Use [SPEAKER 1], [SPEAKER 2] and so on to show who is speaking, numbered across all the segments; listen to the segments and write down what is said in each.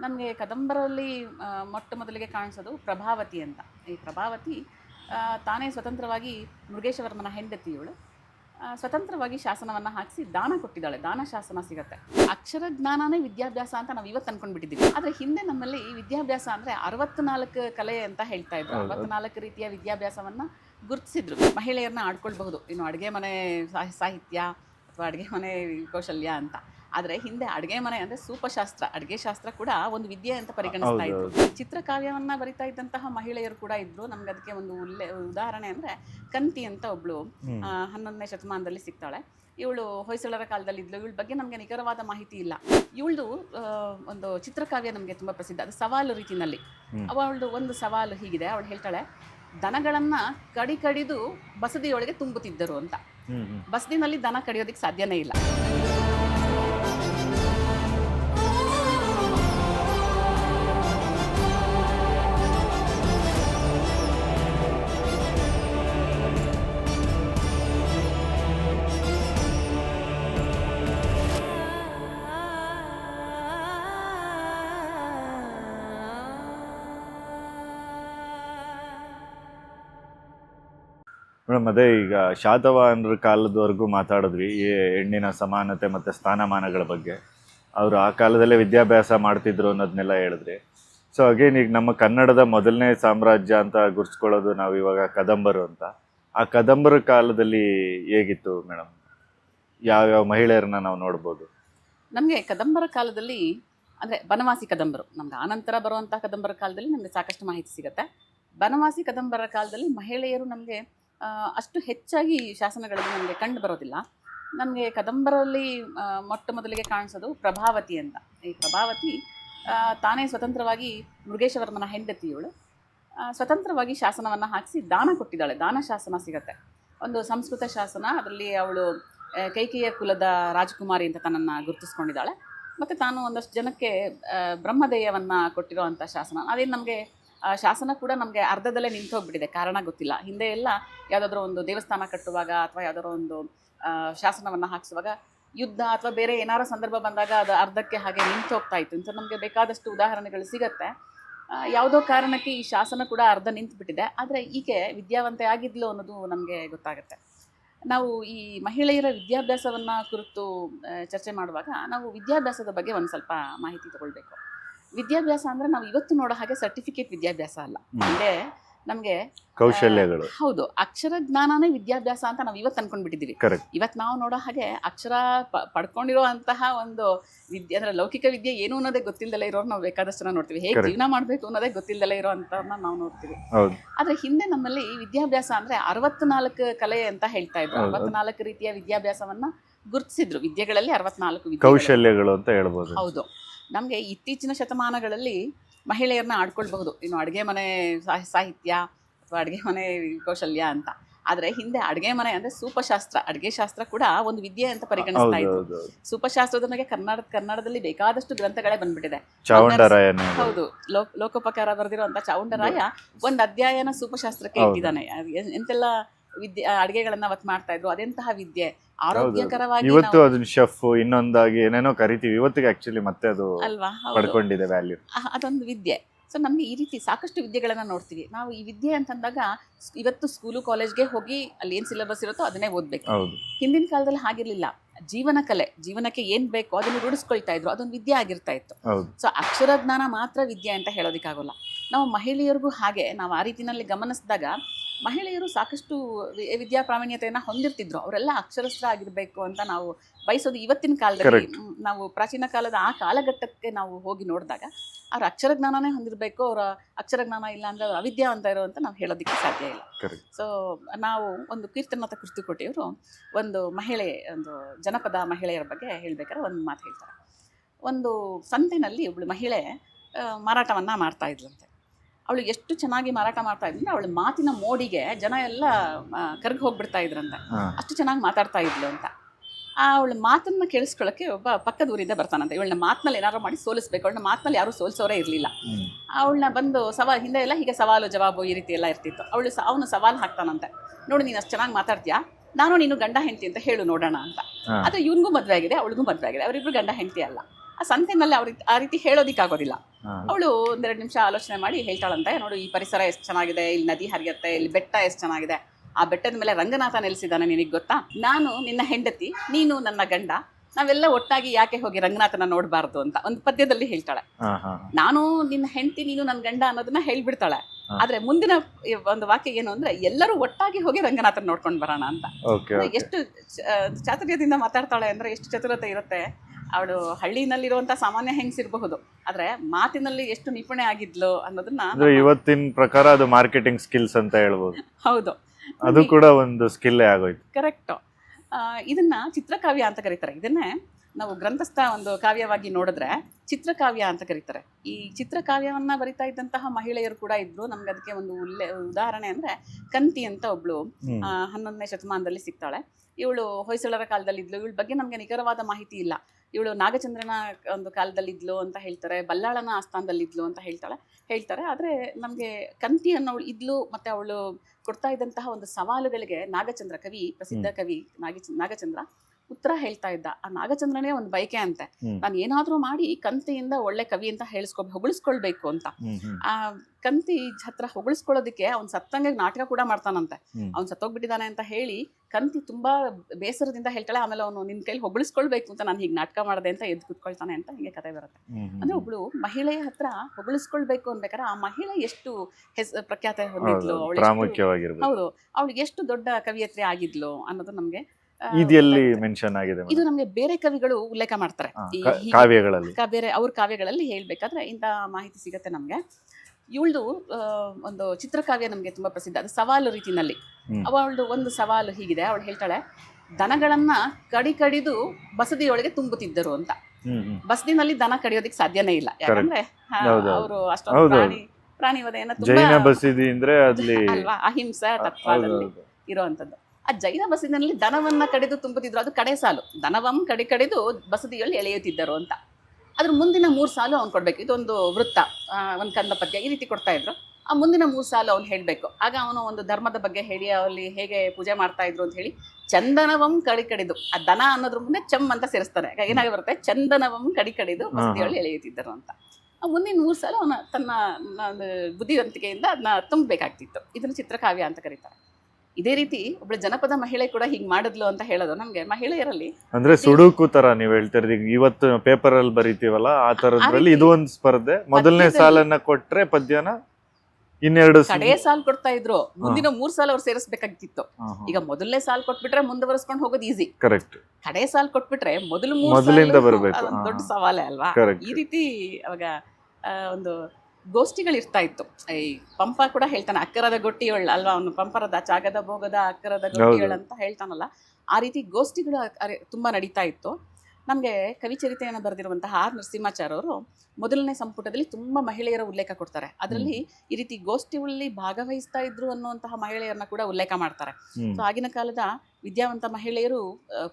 [SPEAKER 1] ನಮಗೆ ಕದಂಬರಲ್ಲಿ ಮೊಟ್ಟ ಮೊದಲಿಗೆ ಕಾಣಿಸೋದು ಪ್ರಭಾವತಿ ಅಂತ. ಈ ಪ್ರಭಾವತಿ ತಾನೇ ಸ್ವತಂತ್ರವಾಗಿ ಮೃಗೇಶವರ್ಮನ ಹೆಂಡತಿ ಇವಳು ಆ, ಸ್ವತಂತ್ರವಾಗಿ ಶಾಸನವನ್ನು ಹಾಕಿಸಿ ದಾನ ಕೊಟ್ಟಿದ್ದಾಳೆ. ದಾನ ಶಾಸನ ಸಿಗತ್ತೆ. ಅಕ್ಷರ ಜ್ಞಾನನೇ ವಿದ್ಯಾಭ್ಯಾಸ ಅಂತ ನಾವು ಇವತ್ತು ಅನ್ಕೊಂಡ್ಬಿಟ್ಟಿದ್ದೀವಿ ಆದರೆ ಹಿಂದೆ ನಮ್ಮಲ್ಲಿ ವಿದ್ಯಾಭ್ಯಾಸ ಅಂದರೆ ಅರವತ್ನಾಲ್ಕು ಕಲೆ ಅಂತ ಹೇಳ್ತಾ ಇದ್ರು. ಅರವತ್ನಾಲ್ಕು ರೀತಿಯ ವಿದ್ಯಾಭ್ಯಾಸವನ್ನು ಗುರುತಿಸಿದ್ರು. ಮಹಿಳೆಯರನ್ನ ಆಡ್ಕೊಳ್ಬಹುದು. ಇನ್ನು ಅಡುಗೆ ಮನೆ ಸಾಹಿ- ಸಾಹಿತ್ಯ ಅಥವಾ ಅಡುಗೆ ಮನೆ ಕೌಶಲ್ಯ ಅಂತ. ಆದರೆ ಹಿಂದೆ ಅಡುಗೆ ಮನೆ ಅಂದರೆ ಸೂಪಶಾಸ್ತ್ರ ಅಡುಗೆ ಶಾಸ್ತ್ರ ಕೂಡ ಒಂದು ವಿದ್ಯೆ ಅಂತ ಪರಿಗಣಿಸ್ತಾ ಇದ್ರು. ಚಿತ್ರಕಾವ್ಯವನ್ನ ಬರಿತಾ ಇದ್ದಂತಹ ಮಹಿಳೆಯರು ಕೂಡ ಇದ್ರು. ನಮ್ಗೆ ಅದಕ್ಕೆ ಒಂದು ಉಲ್ಲೆ ಉದಾಹರಣೆ ಅಂದರೆ ಕಂತಿ ಅಂತ ಒಬ್ಳು ಹನ್ನೊಂದನೇ ಶತಮಾನದಲ್ಲಿ ಸಿಗ್ತಾಳೆ. ಇವಳು ಹೊಯ್ಸಳರ ಕಾಲದಲ್ಲಿ ಇದ್ಲು. ಇವಳ ಬಗ್ಗೆ ನಮಗೆ ನಿಖರವಾದ ಮಾಹಿತಿ ಇಲ್ಲ. ಇವಳದು ಒಂದು ಚಿತ್ರಕಾವ್ಯ ನಮಗೆ ತುಂಬ ಪ್ರಸಿದ್ಧ. ಅದು ಸವಾಲು ರೀತಿನಲ್ಲಿ. ಅವಳದು ಒಂದು ಸವಾಲು ಹೀಗಿದೆ. ಅವಳು ಹೇಳ್ತಾಳೆ ದನಗಳನ್ನ ಕಡಿ ಕಡಿದು ಬಸದಿಯೊಳಗೆ ತುಂಬುತ್ತಿದ್ದರು ಅಂತ. ಬಸದಿನಲ್ಲಿ ದನ ಕಡಿಯೋದಕ್ಕೆ ಸಾಧ್ಯನೇ ಇಲ್ಲ.
[SPEAKER 2] ಮೇಡಮ್, ಅದೇ ಈಗ ಶಾತವಾಹನರ ಕಾಲದವರೆಗೂ ಮಾತಾಡಿದ್ವಿ, ಈ ಹೆಣ್ಣಿನ ಸಮಾನತೆ ಮತ್ತು ಸ್ಥಾನಮಾನಗಳ ಬಗ್ಗೆ. ಅವರು ಆ ಕಾಲದಲ್ಲೇ ವಿದ್ಯಾಭ್ಯಾಸ ಮಾಡ್ತಿದ್ರು ಅನ್ನೋದನ್ನೆಲ್ಲ ಹೇಳಿದ್ರಿ. ಸೊ ಅಗೇನ್ ಈಗ ನಮ್ಮ ಕನ್ನಡದ ಮೊದಲನೇ ಸಾಮ್ರಾಜ್ಯ ಅಂತ ಗುರ್ಸ್ಕೊಳ್ಳೋದು ನಾವು ಇವಾಗ ಕದಂಬರು ಅಂತ. ಆ ಕದಂಬರ ಕಾಲದಲ್ಲಿ ಹೇಗಿತ್ತು ಮೇಡಮ್? ಯಾವ್ಯಾವ ಮಹಿಳೆಯರನ್ನ ನಾವು ನೋಡ್ಬೋದು?
[SPEAKER 1] ನಮಗೆ ಕದಂಬರ ಕಾಲದಲ್ಲಿ, ಅಂದರೆ ಬನವಾಸಿ ಕದಂಬರು, ನಮ್ಗೆ ಆನಂತರ ಬರುವಂಥ ಕದಂಬರ ಕಾಲದಲ್ಲಿ ನಮಗೆ ಸಾಕಷ್ಟು ಮಾಹಿತಿ ಸಿಗುತ್ತೆ. ಬನವಾಸಿ ಕದಂಬರ ಕಾಲದಲ್ಲಿ ಮಹಿಳೆಯರು ನಮಗೆ ಅಷ್ಟು ಹೆಚ್ಚಾಗಿ ಶಾಸನಗಳಲ್ಲಿ ನಮಗೆ ಕಂಡು ಬರೋದಿಲ್ಲ. ನಮಗೆ ಕದಂಬರಲ್ಲಿ ಮೊಟ್ಟ ಮೊದಲಿಗೆ ಕಾಣಿಸೋದು ಪ್ರಭಾವತಿ ಅಂತ. ಈ ಪ್ರಭಾವತಿ ತಾನೇ ಸ್ವತಂತ್ರವಾಗಿ ಮೃಗೇಶವರ್ಮನ ಹೆಂಡತಿ ಇವಳು ಆ, ಸ್ವತಂತ್ರವಾಗಿ ಶಾಸನವನ್ನು ಹಾಕಿಸಿ ದಾನ ಕೊಟ್ಟಿದ್ದಾಳೆ. ದಾನ ಶಾಸನ ಸಿಗತ್ತೆ. ಒಂದು ಸಂಸ್ಕೃತ ಶಾಸನ ಅದರಲ್ಲಿ ಅವಳು ಕೈಕೇಯ ಕುಲದ ರಾಜಕುಮಾರಿ ಅಂತ ತನ್ನನ್ನು ಗುರುತಿಸ್ಕೊಂಡಿದ್ದಾಳೆ. ಮತ್ತು ತಾನು ಒಂದಷ್ಟು ಜನಕ್ಕೆ ಬ್ರಹ್ಮದೇಯವನ್ನು ಕೊಟ್ಟಿರೋ ಅಂಥ ಶಾಸನ. ಅದೇನು ನಮಗೆ ಶಾಸನ ಕೂಡ ನಮಗೆ ಅರ್ಧದಲ್ಲೇ ನಿಂತು ಹೋಗ್ಬಿಟ್ಟಿದೆ ಕಾರಣ ಗೊತ್ತಿಲ್ಲ. ಹಿಂದೆ ಎಲ್ಲ ಯಾವುದಾದ್ರೂ ಒಂದು ದೇವಸ್ಥಾನ ಕಟ್ಟುವಾಗ ಅಥವಾ ಯಾವುದಾದ್ರೂ ಒಂದು ಶಾಸನವನ್ನು ಹಾಕಿಸುವಾಗ ಯುದ್ಧ ಅಥವಾ ಬೇರೆ ಏನಾರ ಸಂದರ್ಭ ಬಂದಾಗ ಅದು ಅರ್ಧಕ್ಕೆ ಹಾಗೆ ನಿಂತು ಹೋಗ್ತಾ ಇತ್ತು. ಅಂತ ನಮಗೆ ಬೇಕಾದಷ್ಟು ಉದಾಹರಣೆಗಳು ಸಿಗತ್ತೆ. ಯಾವುದೋ ಕಾರಣಕ್ಕೆ ಈ ಶಾಸನ ಕೂಡ ಅರ್ಧ ನಿಂತುಬಿಟ್ಟಿದೆ. ಆದರೆ ಈಕೆ ವಿದ್ಯಾವಂತೆ ಆಗಿದ್ಲು ಅನ್ನೋದು ನಮಗೆ ಗೊತ್ತಾಗುತ್ತೆ. ನಾವು ಈ ಮಹಿಳೆಯರ ವಿದ್ಯಾಭ್ಯಾಸವನ್ನು ಕುರಿತು ಚರ್ಚೆ ಮಾಡುವಾಗ ನಾವು ವಿದ್ಯಾಭ್ಯಾಸದ ಬಗ್ಗೆ ಒಂದು ಸ್ವಲ್ಪ ಮಾಹಿತಿ ತಗೊಳ್ಬೇಕು. ವಿದ್ಯಾಭ್ಯಾಸ ಅಂದ್ರೆ ನಾವು ಇವತ್ತು ನೋಡೋ ಹಾಗೆ ಸರ್ಟಿಫಿಕೇಟ್ ವಿದ್ಯಾಭ್ಯಾಸ ಅಲ್ಲ. ಅಂದ್ರೆ ನಮಗೆ
[SPEAKER 2] ಕೌಶಲ್ಯಗಳು.
[SPEAKER 1] ಹೌದು ಅಕ್ಷರ ಜ್ಞಾನನೇ ವಿದ್ಯಾಭ್ಯಾಸ ಅಂತ ನಾವು ಇವತ್ತು ಅನ್ಕೊಂಡ್ಬಿಟ್ಟಿದ್ದೀವಿ ಇವತ್ತು ನಾವು ನೋಡೋ ಹಾಗೆ ಅಕ್ಷರ ಪಡ್ಕೊಂಡಿರುವಂತಹ ಒಂದು ವಿದ್ಯೆ ಅಂದ್ರೆ ಲೌಕಿಕ ವಿದ್ಯೆ ಏನು ಅನ್ನೋದೇ ಗೊತ್ತಿಲ್ಲದೆ ಇರೋರು ನಾವು ಬೇಕಾದಷ್ಟು ಜನ ನೋಡ್ತೀವಿ. ಹೇಗೆ. ಜೀವನ ಮಾಡಬೇಕು ಅನ್ನೋದೇ ಗೊತ್ತಿಲ್ಲದೆ ಇರೋ ಅಂತ ನಾವು ನೋಡ್ತೀವಿ. ಆದ್ರೆ ಹಿಂದೆ ನಮ್ಮಲ್ಲಿ ವಿದ್ಯಾಭ್ಯಾಸ ಅಂದ್ರೆ ಅರವತ್ನಾಲ್ಕು ಕಲೆ ಅಂತ ಹೇಳ್ತಾ ಇದ್ರು. ಅರವತ್ನಾಲ್ಕು ರೀತಿಯ ವಿದ್ಯಾಭ್ಯಾಸವನ್ನ ಗುರುತಿಸಿದ್ರು. ವಿದ್ಯೆಗಳಲ್ಲಿ ಅರವತ್ನಾಲ್ಕು
[SPEAKER 2] ಕೌಶಲ್ಯಗಳು ಅಂತ ಹೇಳ್ಬೋದು.
[SPEAKER 1] ಹೌದು. ನಮಗೆ ಇತ್ತೀಚಿನ ಶತಮಾನಗಳಲ್ಲಿ ಮಹಿಳೆಯರನ್ನ ಆಡ್ಕೊಳ್ಬಹುದು. ಇನ್ನು ಅಡುಗೆ ಮನೆ ಸಾಹಿ- ಸಾಹಿತ್ಯ ಅಥವಾ ಅಡುಗೆ ಮನೆ ಕೌಶಲ್ಯ ಅಂತ. ಆದರೆ ಹಿಂದೆ ಅಡುಗೆ ಮನೆ ಅಂದರೆ ಸೂಪಶಾಸ್ತ್ರ. ಅಡುಗೆ ಶಾಸ್ತ್ರ ಕೂಡ ಒಂದು ವಿದ್ಯೆ ಅಂತ ಪರಿಗಣಿಸ್ತಾ
[SPEAKER 2] ಇತ್ತು.
[SPEAKER 1] ಸೂಪಶಾಸ್ತ್ರದ ಬಗ್ಗೆ ಕನ್ನಡ ಕನ್ನಡದಲ್ಲಿ ಬೇಕಾದಷ್ಟು ಗ್ರಂಥಗಳೇ ಬಂದ್ಬಿಟ್ಟಿದೆ. ಹೌದು. ಲೋಕ ಲೋಕೋಪಕಾರ ಬರೆದಿರುವಂಥ ಚಾವುಂಡರಾಯ ಒಂದು ಅಧ್ಯಾಯನ ಸೂಪಶಾಸ್ತ್ರಕ್ಕೆ. ಇಟ್ಟಿದ್ದಾನೆ. ಎಂತೆಲ್ಲ ವಿದ್ಯೆ ಅಡುಗೆಗಳನ್ನ ಅವತ್ತು ಮಾಡ್ತಾ ಇದ್ರು. ಅದೆಂತಹ ವಿದ್ಯೆ? ಆರೋಗ್ಯಕರವಾಗಿ
[SPEAKER 2] ಇವತ್ತು ಅದನ್ನ ಶೆಫ್ ಇನ್ನೊಂದಾಗಿ ಏನೇನೋ ಕರಿತೀವಿ. ಇವತ್ತಿಗೆ ಆಕ್ಚುಲಿ ಮತ್ತೆ ಅದು
[SPEAKER 1] ಅಲ್ವಾ?
[SPEAKER 2] ಪಡ್ಕೊಂಡಿದೆ ವ್ಯಾಲ್ಯೂ
[SPEAKER 1] ಅದೊಂದು ವಿದ್ಯೆ. ಸೊ ನಮಗೆ ಈ ರೀತಿ ಸಾಕಷ್ಟು ವಿದ್ಯೆಗಳನ್ನು ನೋಡ್ತೀವಿ. ನಾವು ಈ ವಿದ್ಯೆ ಅಂತಂದಾಗ ಅಂದಾಗ ಇವತ್ತು ಸ್ಕೂಲು ಕಾಲೇಜ್ಗೆ ಹೋಗಿ ಅಲ್ಲಿ ಏನು ಸಿಲೆಬಸ್ ಇರುತ್ತೋ ಅದನ್ನೇ ಓದ್ಬೇಕು.
[SPEAKER 2] ಹೌದು.
[SPEAKER 1] ಹಿಂದಿನ ಕಾಲದಲ್ಲಿ ಹಾಗಿರ್ಲಿಲ್ಲ. ಜೀವನ ಕಲೆ ಜೀವನಕ್ಕೆ ಏನು ಬೇಕೋ ಅದನ್ನ ರೂಢಿಸ್ಕೊಳ್ತಾ ಇದ್ರು. ಅದೊಂದು ವಿದ್ಯೆ ಆಗಿರ್ತಾ ಇತ್ತು. ಸೊ ಅಕ್ಷರ ಜ್ಞಾನ ಮಾತ್ರ ವಿದ್ಯೆ ಅಂತ ಹೇಳೋದಿಕ್ಕಾಗಲ್ಲ. ನಾವು ಮಹಿಳೆಯರಿಗೂ ಹಾಗೆ ನಾವು ಆ ರೀತಿನಲ್ಲಿ ಗಮನಿಸಿದಾಗ ಮಹಿಳೆಯರು ಸಾಕಷ್ಟು ವಿದ್ಯಾ ಪ್ರಾವೀಣ್ಯತೆಯನ್ನು ಹೊಂದಿರ್ತಿದ್ರು. ಅವರೆಲ್ಲ ಅಕ್ಷರಸ್ಥ ಆಗಿರಬೇಕು ಅಂತ ನಾವು ಬಯಸೋದು ಇವತ್ತಿನ ಕಾಲದಲ್ಲಿ. ನಾವು ಪ್ರಾಚೀನ ಕಾಲದ ಆ ಕಾಲಘಟ್ಟಕ್ಕೆ ನಾವು ಹೋಗಿ ನೋಡಿದಾಗ ಅವ್ರ ಅಕ್ಷರ ಜ್ಞಾನನೇ ಹೊಂದಿರಬೇಕು ಅವರ ಅಕ್ಷರ ಜ್ಞಾನ ಇಲ್ಲ ಅಂದರೆ ಅವ್ರು ಅವಿದ್ಯಾವಂತ ಇರೋ ಅಂತ ನಾವು ಹೇಳೋದಕ್ಕೆ ಸಾಧ್ಯ ಇಲ್ಲ. ಸೊ ನಾವು ಒಂದು ಕೀರ್ತನತ ಕೊಟ್ಟಿಯವರು ಒಂದು ಮಹಿಳೆ ಒಂದು ಜನಪದ ಮಹಿಳೆಯರ ಬಗ್ಗೆ ಹೇಳ್ಬೇಕಾದ್ರೆ ಒಂದು ಮಾತು ಹೇಳ್ತಾರೆ. ಒಂದು ಸಂತೆನಲ್ಲಿ ಒಬ್ಳು ಮಹಿಳೆ ಮಾರಾಟವನ್ನು ಮಾರಾಟವನ್ನ ಮಾಡ್ತಾ ಇದ್ಲಂತೆ. ಅವಳು ಎಷ್ಟು ಚೆನ್ನಾಗಿ ಮಾರಾಟ ಮಾಡ್ತಾ ಇದ್ಲಂದ್ರೆ ಅವಳ ಮಾತಿನ ಮೋಡಿಗೆ ಜನ ಎಲ್ಲ ಕರ್ಗ್ ಹೋಗ್ಬಿಡ್ತಾ ಇದ್ರಂತೆ. ಅಷ್ಟು ಚೆನ್ನಾಗಿ ಮಾತಾಡ್ತಾ ಇದ್ಲು ಅಂತ. ಆ ಅವಳ ಮಾತನ್ನ ಕೇಳಿಸ್ಕೊಳ್ಳೋಕ್ಕೆ ಒಬ್ಬ ಪಕ್ಕದ ಊರಿಂದ ಬರ್ತಾನಂತೆ. ಇವಳನ್ನ ಮಾತಿನಲ್ಲಿ ಏನಾದ್ರು ಮಾಡಿ ಸೋಲಿಸ್ಬೇಕು. ಅವಳನ್ನ ಮಾತಿನಲ್ಲಿ ಯಾರೂ ಸೋಲಿಸೋರೇ ಇರಲಿಲ್ಲ. ಅವಳನ್ನ ಬಂದು ಸವಾಲು ಹಿಂದೆ ಎಲ್ಲ ಹೀಗೆ ಸವಾಲು ಜವಾಬು ಈ ರೀತಿ ಎಲ್ಲ ಇರ್ತಿತ್ತು. ಅವಳು ಅವನು ಸವಾಲು ಹಾಕ್ತಾನಂತೆ. ನೋಡು ನೀನು ಅಷ್ಟು ಚೆನ್ನಾಗಿ ಮಾತಾಡ್ತೀಯಾ? ನಾನು ನೀನು ಗಂಡ ಹೆಂಡತಿ ಅಂತ ಹೇಳು ನೋಡೋಣ ಅಂತ. ಅದು ಇವನಿಗೂ ಮದುವೆ ಆಗಿದೆ ಅವಳಿಗೂ ಮದುವೆ ಆಗಿದೆ. ಅವರಿಬ್ರು ಗಂಡ ಹೆಂಡತಿ ಅಲ್ಲ. ಆ ಸಂತೆನಲ್ಲಿ ಅವ್ರ ಆ ರೀತಿ ಹೇಳೋದಿಕ್ಕಾಗೋದಿಲ್ಲ.
[SPEAKER 2] ಆಗೋದಿಲ್ಲ
[SPEAKER 1] ಅವಳು ಒಂದೆರಡು ನಿಮಿಷ ಆಲೋಚನೆ ಮಾಡಿ ಹೇಳ್ತಾಳಂತೆ ನೋಡು ಈ ಪರಿಸರ ಎಷ್ಟು ಚೆನ್ನಾಗಿದೆ ಇಲ್ಲಿ ನದಿ ಹರಿಯತ್ತೆ ಇಲ್ಲಿ ಬೆಟ್ಟ ಎಷ್ಟು ಚೆನ್ನಾಗಿದೆ. ಆ ಬೆಟ್ಟದ ಮೇಲೆ ರಂಗನಾಥ ನೆಲೆಸಿದ್ದಾನೆ ನಿನಗೆ ಗೊತ್ತಾ? ನಾನು ನಿನ್ನ ಹೆಂಡತಿ ನೀನು ನನ್ನ ಗಂಡ ನಾವೆಲ್ಲ ಒಟ್ಟಾಗಿ ಯಾಕೆ ಹೋಗಿ ರಂಗನಾಥನ ನೋಡಬಾರ್ದು ಅಂತ. ಒಂದು ಪದ್ಯದಲ್ಲಿ ಹೇಳ್ತಾಳೆ. ನಾನು ನಿನ್ನ ಹೆಂಡತಿ ನೀನು ನನ್ನ ಗಂಡ ಅನ್ನೋದನ್ನ ಹೇಳ್ಬಿಡ್ತಾಳೆ. ಆದ್ರೆ ಮುಂದಿನ ಒಂದು ವಾಕ್ಯ ಏನು ಅಂದ್ರೆ ಎಲ್ಲರೂ ಒಟ್ಟಾಗಿ ಹೋಗಿ ರಂಗನಾಥನ ನೋಡ್ಕೊಂಡು ಬರೋಣ ಅಂತ. ಎಷ್ಟು ಚಾತುರ್ಯದಿಂದ ಮಾತಾಡ್ತಾಳೆ ಅಂದ್ರೆ ಎಷ್ಟು ಚತುರತೆ ಇರುತ್ತೆ. ಅವಳು ಹಳ್ಳಿನಲ್ಲಿರುವಂತ ಸಾಮಾನ್ಯ ಹೆಂಗಸಿರಬಹುದು ಆದ್ರೆ ಮಾತಿನಲ್ಲಿ ಎಷ್ಟು ನಿಪುಣೆ ಆಗಿದ್ಲು ಅನ್ನೋದನ್ನ
[SPEAKER 2] ಅಂದ್ರೆ ಇವತ್ತಿನ ಪ್ರಕಾರ ಅದು ಮಾರ್ಕೆಟಿಂಗ್ ಸ್ಕಿಲ್ಸ್ ಅಂತ ಹೇಳ್ಬೋದು.
[SPEAKER 1] ಹೌದು.
[SPEAKER 2] ಅದು ಕೂಡ ಒಂದು ಸ್ಕಿಲ್ಲೇ ಆಗೋಯ್ತು.
[SPEAKER 1] ಕರೆಕ್ಟ್. ಇದನ್ನ ಚಿತ್ರಕಾವ್ಯ ಅಂತ ಕರೀತಾರೆ. ಇದನ್ನೇ ನಾವು ಗ್ರಂಥಸ್ಥ ಒಂದು ಕಾವ್ಯವಾಗಿ ನೋಡಿದ್ರೆ ಚಿತ್ರಕಾವ್ಯ ಅಂತ ಕರೀತಾರೆ. ಈ ಚಿತ್ರಕಾವ್ಯವನ್ನ ಬರಿತಾ ಇದ್ದಂತಹ ಮಹಿಳೆಯರು ಕೂಡ ಇದ್ರು. ನಮ್ಗೆ ಅದಕ್ಕೆ ಒಂದು ಉಲ್ಲೇ ಉದಾಹರಣೆ ಅಂದ್ರೆ ಕಂತಿ ಅಂತ ಒಬ್ಳು. ಹನ್ನೊಂದನೇ ಶತಮಾನದಲ್ಲಿ ಸಿಗ್ತಾಳೆ. ಇವಳು ಹೊಯ್ಸಳರ ಕಾಲದಲ್ಲಿ ಇದ್ಲು ಇವಳ ಬಗ್ಗೆ ನಮಗೆ ನಿಖರವಾದ ಮಾಹಿತಿ ಇಲ್ಲ. ಇವಳು ನಾಗಚಂದ್ರನ ಒಂದು ಕಾಲದಲ್ಲಿ ಇದ್ಲು ಅಂತ ಹೇಳ್ತಾರೆ ಬಲ್ಲಾಳನ ಆಸ್ಥಾನದಲ್ಲಿ ಇದ್ಲು ಅಂತ ಹೇಳ್ತಾಳೆ ಹೇಳ್ತಾರೆ. ಆದರೆ ನಮಗೆ ಕಂತಿ ಅನ್ನೋಳು ಇದ್ಲು ಮತ್ತೆ ಅವಳು ಕೊಡ್ತಾ ಇದ್ದಂತಹ ಒಂದು ಸವಾಲುಗಳಿಗೆ ನಾಗಚಂದ್ರ ಕವಿ ಪ್ರಸಿದ್ಧ ಕವಿ ನಾಗಿ ನಾಗಚಂದ್ರ ಉತ್ತರ ಹೇಳ್ತಾ ಇದ್ದ ಆ ನಾಗಚಂದ್ರನೇ ಒಂದು ಬಯಕೆ ಅಂತೆ. ನಾನು ಏನಾದರೂ ಮಾಡಿ ಕಂತಿಯಿಂದ ಒಳ್ಳೆ ಕವಿ ಅಂತ ಹೇಳಿಸ್ಕೊ ಹೊಗಳಿಸ್ಕೊಳ್ಬೇಕು ಅಂತ. ಆ ಕಂತಿ ಹತ್ರ ಹೊಗಳಿಸ್ಕೊಳ್ಳೋದಕ್ಕೆ ಅವ್ನು ಸತ್ತಂಗೆ ನಾಟಕ ಕೂಡ ಮಾಡ್ತಾನಂತೆ. ಅವ್ನು ಸತ್ತೋಗ್ಬಿಟ್ಟಿದ್ದಾನೆ ಅಂತ ಹೇಳಿ ಕಂತಿ ತುಂಬಾ ಬೇಸರದಿಂದ ಹೇಳ್ತಾಳೆ ಆಮೇಲೆ ಅವನು ನಿನ್ ಕೈಲಿ ಹೊಗಳಿಸ್ಕೊಳ್ಬೇಕು ಅಂತ ನಾನು ಹೀಗೆ ನಾಟಕ ಮಾಡಿದೆ ಅಂತ ಎದ್ದು ಕುತ್ಕೊಳ್ತಾನೆ ಅಂತ ಹಿಂಗೆ ಕತೆ ಬರುತ್ತೆ. ಅಂದ್ರೆ ಒಬ್ಳು ಮಹಿಳೆಯ ಹತ್ರ ಹೊಗಳಿಸ್ಕೊಳ್ಬೇಕು ಅನ್ಬೇಕಾದ್ರೆ ಆ ಮಹಿಳೆ ಎಷ್ಟು ಹೆಸ್ ಪ್ರಖ್ಯಾತ ಹೊಂದಿದ್ಲು
[SPEAKER 2] ಹೌದು,
[SPEAKER 1] ಅವಳು ಹೌದು ಅವಳಿಗೆ ಎಷ್ಟು ದೊಡ್ಡ ಕವಿಯತ್ರಿ ಆಗಿದ್ಲು ಅನ್ನೋದು ನಮ್ಗೆ
[SPEAKER 2] ಮೆನ್ಷನ್ ಆಗಿದೆ
[SPEAKER 1] ಇದು ನಮಗೆ ಬೇರೆ ಕವಿಗಳು ಉಲ್ಲೇಖ ಮಾಡ್ತಾರೆ.
[SPEAKER 2] ಕಾವ್ಯಗಳಲ್ಲಿ.
[SPEAKER 1] ಬೇರೆ ಅವ್ರ ಕಾವ್ಯಗಳಲ್ಲಿ ಹೇಳ್ಬೇಕಾದ್ರೆ ಇಂತ ಮಾಹಿತಿ ಸಿಗುತ್ತೆ ನಮಗೆ. ಇವಳ್ದು ಒಂದು ಚಿತ್ರಕಾವ್ಯ ನಮಗೆ ತುಂಬಾ ಪ್ರಸಿದ್ಧ. ಅದು ಸವಾಲು ರೀತಿನಲ್ಲಿ. ಅವಳದು ಒಂದು ಸವಾಲು ಹೀಗಿದೆ. ಅವಳು ಹೇಳ್ತಾಳೆ ದನಗಳನ್ನ ಕಡಿ ಕಡಿದು ಬಸದಿಯೊಳಗೆ ತುಂಬುತ್ತಿದ್ದರು ಅಂತ. ಬಸದಿನಲ್ಲಿ ದನ ಕಡಿಯೋದಕ್ಕೆ ಸಾಧ್ಯನೇ ಇಲ್ಲ. ಯಾಕಂದ್ರೆ ಅವರು ಅಷ್ಟೊಂದು ಪ್ರಾಣಿ ಪ್ರಾಣಿ ವಧೆಯನ್ನ ತುಂಬಾ ಅಲ್ವಾ? ಅಹಿಂಸಾ ತತ್ವದಲ್ಲಿ. ಇರುವಂತದ್ದು ಆ ಜೈನ ಬಸದಿನಲ್ಲಿ ದನವನ್ನು ಕಡಿದು ತುಂಬುತ್ತಿದ್ರು ಅದು ಕಡೆ ಸಾಲು. ದನವಂ ಕಡಿ ಕಡಿದು ಬಸದಿಯಲ್ಲಿ ಎಳೆಯುತ್ತಿದ್ದರು ಅಂತ. ಅದ್ರ ಮುಂದಿನ ಮೂರು ಸಾಲು ಅವ್ನು ಕೊಡಬೇಕು. ಇದೊಂದು ವೃತ್ತ ಒಂದು ಕಂದ ಪದ್ಯ ಈ ರೀತಿ ಕೊಡ್ತಾ ಇದ್ರು. ಆ ಮುಂದಿನ ಮೂರು ಸಾಲು ಅವ್ನು ಹೇಳಬೇಕು. ಆಗ ಅವನು ಒಂದು ಧರ್ಮದ ಬಗ್ಗೆ ಹೇಳಿ ಅಲ್ಲಿ ಹೇಗೆ ಪೂಜೆ ಮಾಡ್ತಾ ಇದ್ರು ಅಂತ ಹೇಳಿ ಚಂದನವಂ ಕಡಿ ಕಡಿದು ಆ ದನ ಅನ್ನೋದ್ರ ಮುಂದೆ ಚಮ್ ಅಂತ ಸೇರಿಸ್ತಾರೆ. ಏನಾಗಿ ಬರುತ್ತೆ? ಚಂದನವಂ ಕಡಿ ಕಡಿದು ಬಸದಿಯಲ್ಲಿ ಎಳೆಯುತ್ತಿದ್ದರು ಅಂತ. ಆ ಮುಂದಿನ ಮೂರು ಸಾಲು ಅವನ ತನ್ನ ಬುದ್ಧಿವಂತಿಕೆಯಿಂದ ಅದನ್ನ ತುಂಬಬೇಕಾಗ್ತಿತ್ತು. ಇದನ್ನು ಚಿತ್ರಕಾವ್ಯ ಅಂತ ಕರೀತಾರೆ. ಇದೇ ರೀತಿ ಒಬ್ಳು ಜನಪದ ಮಹಿಳೆ ಕೂಡ ಹೀಗೆ ಮಾಡಿದ್ಲು ಅಂತ ಹೇಳೋದು. ನಮ್ಗೆ ಮಹಿಳೆಯರಲ್ಲಿ
[SPEAKER 2] ಅಂದ್ರೆ ಸುಡುಕು ತರ ನೀವ್ ಹೇಳ್ತಿರೋದು ಈಗ ಇವತ್ತು ಪೇಪರ್ ಅಲ್ಲಿ ಬರೀತೀವಲ್ಲ ಆ ತರದ್ರಲ್ಲಿ ಇದು ಒಂದು ಸ್ಪರ್ಧೆ. ಮೊದಲನೇ ಸಾಲನ್ನ ಕೊಟ್ರೆ ಪದ್ಯನ ಇನ್ನೆರಡು
[SPEAKER 1] ಕಡೆ ಸಾಲ್ ಕೊಡ್ತಾ ಇದ್ರು. ಮುಂದಿನ ಮೂರ್ ಸಾಲ ಅವ್ರು ಸೇರಿಸ್ಬೇಕಾಗಿತ್ತು. ಈಗ ಮೊದಲನೇ ಸಾಲ್ ಕೊಟ್ಬಿಟ್ರೆ ಮುಂದುವರಿಸ್ಕೊಂಡು ಹೋಗೋದು ಈಸಿ
[SPEAKER 2] ಕರೆಕ್ಟ್
[SPEAKER 1] ಕಡೆ ಸಾಲ್ ಕೊಟ್ಬಿಟ್ರೆ ಮೊದಲು ಮೂರು
[SPEAKER 2] ಮೊದಲಿಂದ ಬರಬೇಕು.
[SPEAKER 1] ದೊಡ್ಡ ಸವಾಲೇ ಅಲ್ವಾ? ಈ ರೀತಿ ಅವಾಗ ಒಂದು ಗೋಷ್ಠಿಗಳು ಇರ್ತಾ ಇತ್ತು ಈ ಪಂಪ ಕೂಡ ಹೇಳ್ತಾನೆ ಅಕ್ಕರದ ಗೊಟ್ಟಿಯೊಳ್ ಅಲ್ವಾ ಅವನು? ಪಂಪರದ ಚಾಗದ ಭೋಗದ ಅಕ್ಕರದ ಗೊಟ್ಟಿಯೊಳ್ ಅಂತ ಹೇಳ್ತಾನಲ್ಲ. ಆ ರೀತಿ ಗೋಷ್ಠಿಗಳು ಅರೆ- ತುಂಬಾ ನಡೀತಾ ಇತ್ತು ನಮಗೆ ಕವಿಚರಿತೆಯನ್ನು ಬರೆದಿರುವಂತಹ ಆರ್ ನರಸಿಂಹಾಚಾರ್ಯ ಅವರು ಮೊದಲನೇ ಸಂಪುಟದಲ್ಲಿ ತುಂಬಾ ಮಹಿಳೆಯರ ಉಲ್ಲೇಖ ಕೊಡ್ತಾರೆ. ಅದರಲ್ಲಿ ಈ ರೀತಿ ಗೋಷ್ಠಿಗಳಲ್ಲಿ ಭಾಗವಹಿಸ್ತಾ ಇದ್ರು ಅನ್ನುವಂತಹ ಮಹಿಳೆಯರನ್ನ ಕೂಡ ಉಲ್ಲೇಖ ಮಾಡ್ತಾರೆ. ಸೊ ಆಗಿನ ಕಾಲದ ವಿದ್ಯಾವಂತ ಮಹಿಳೆಯರು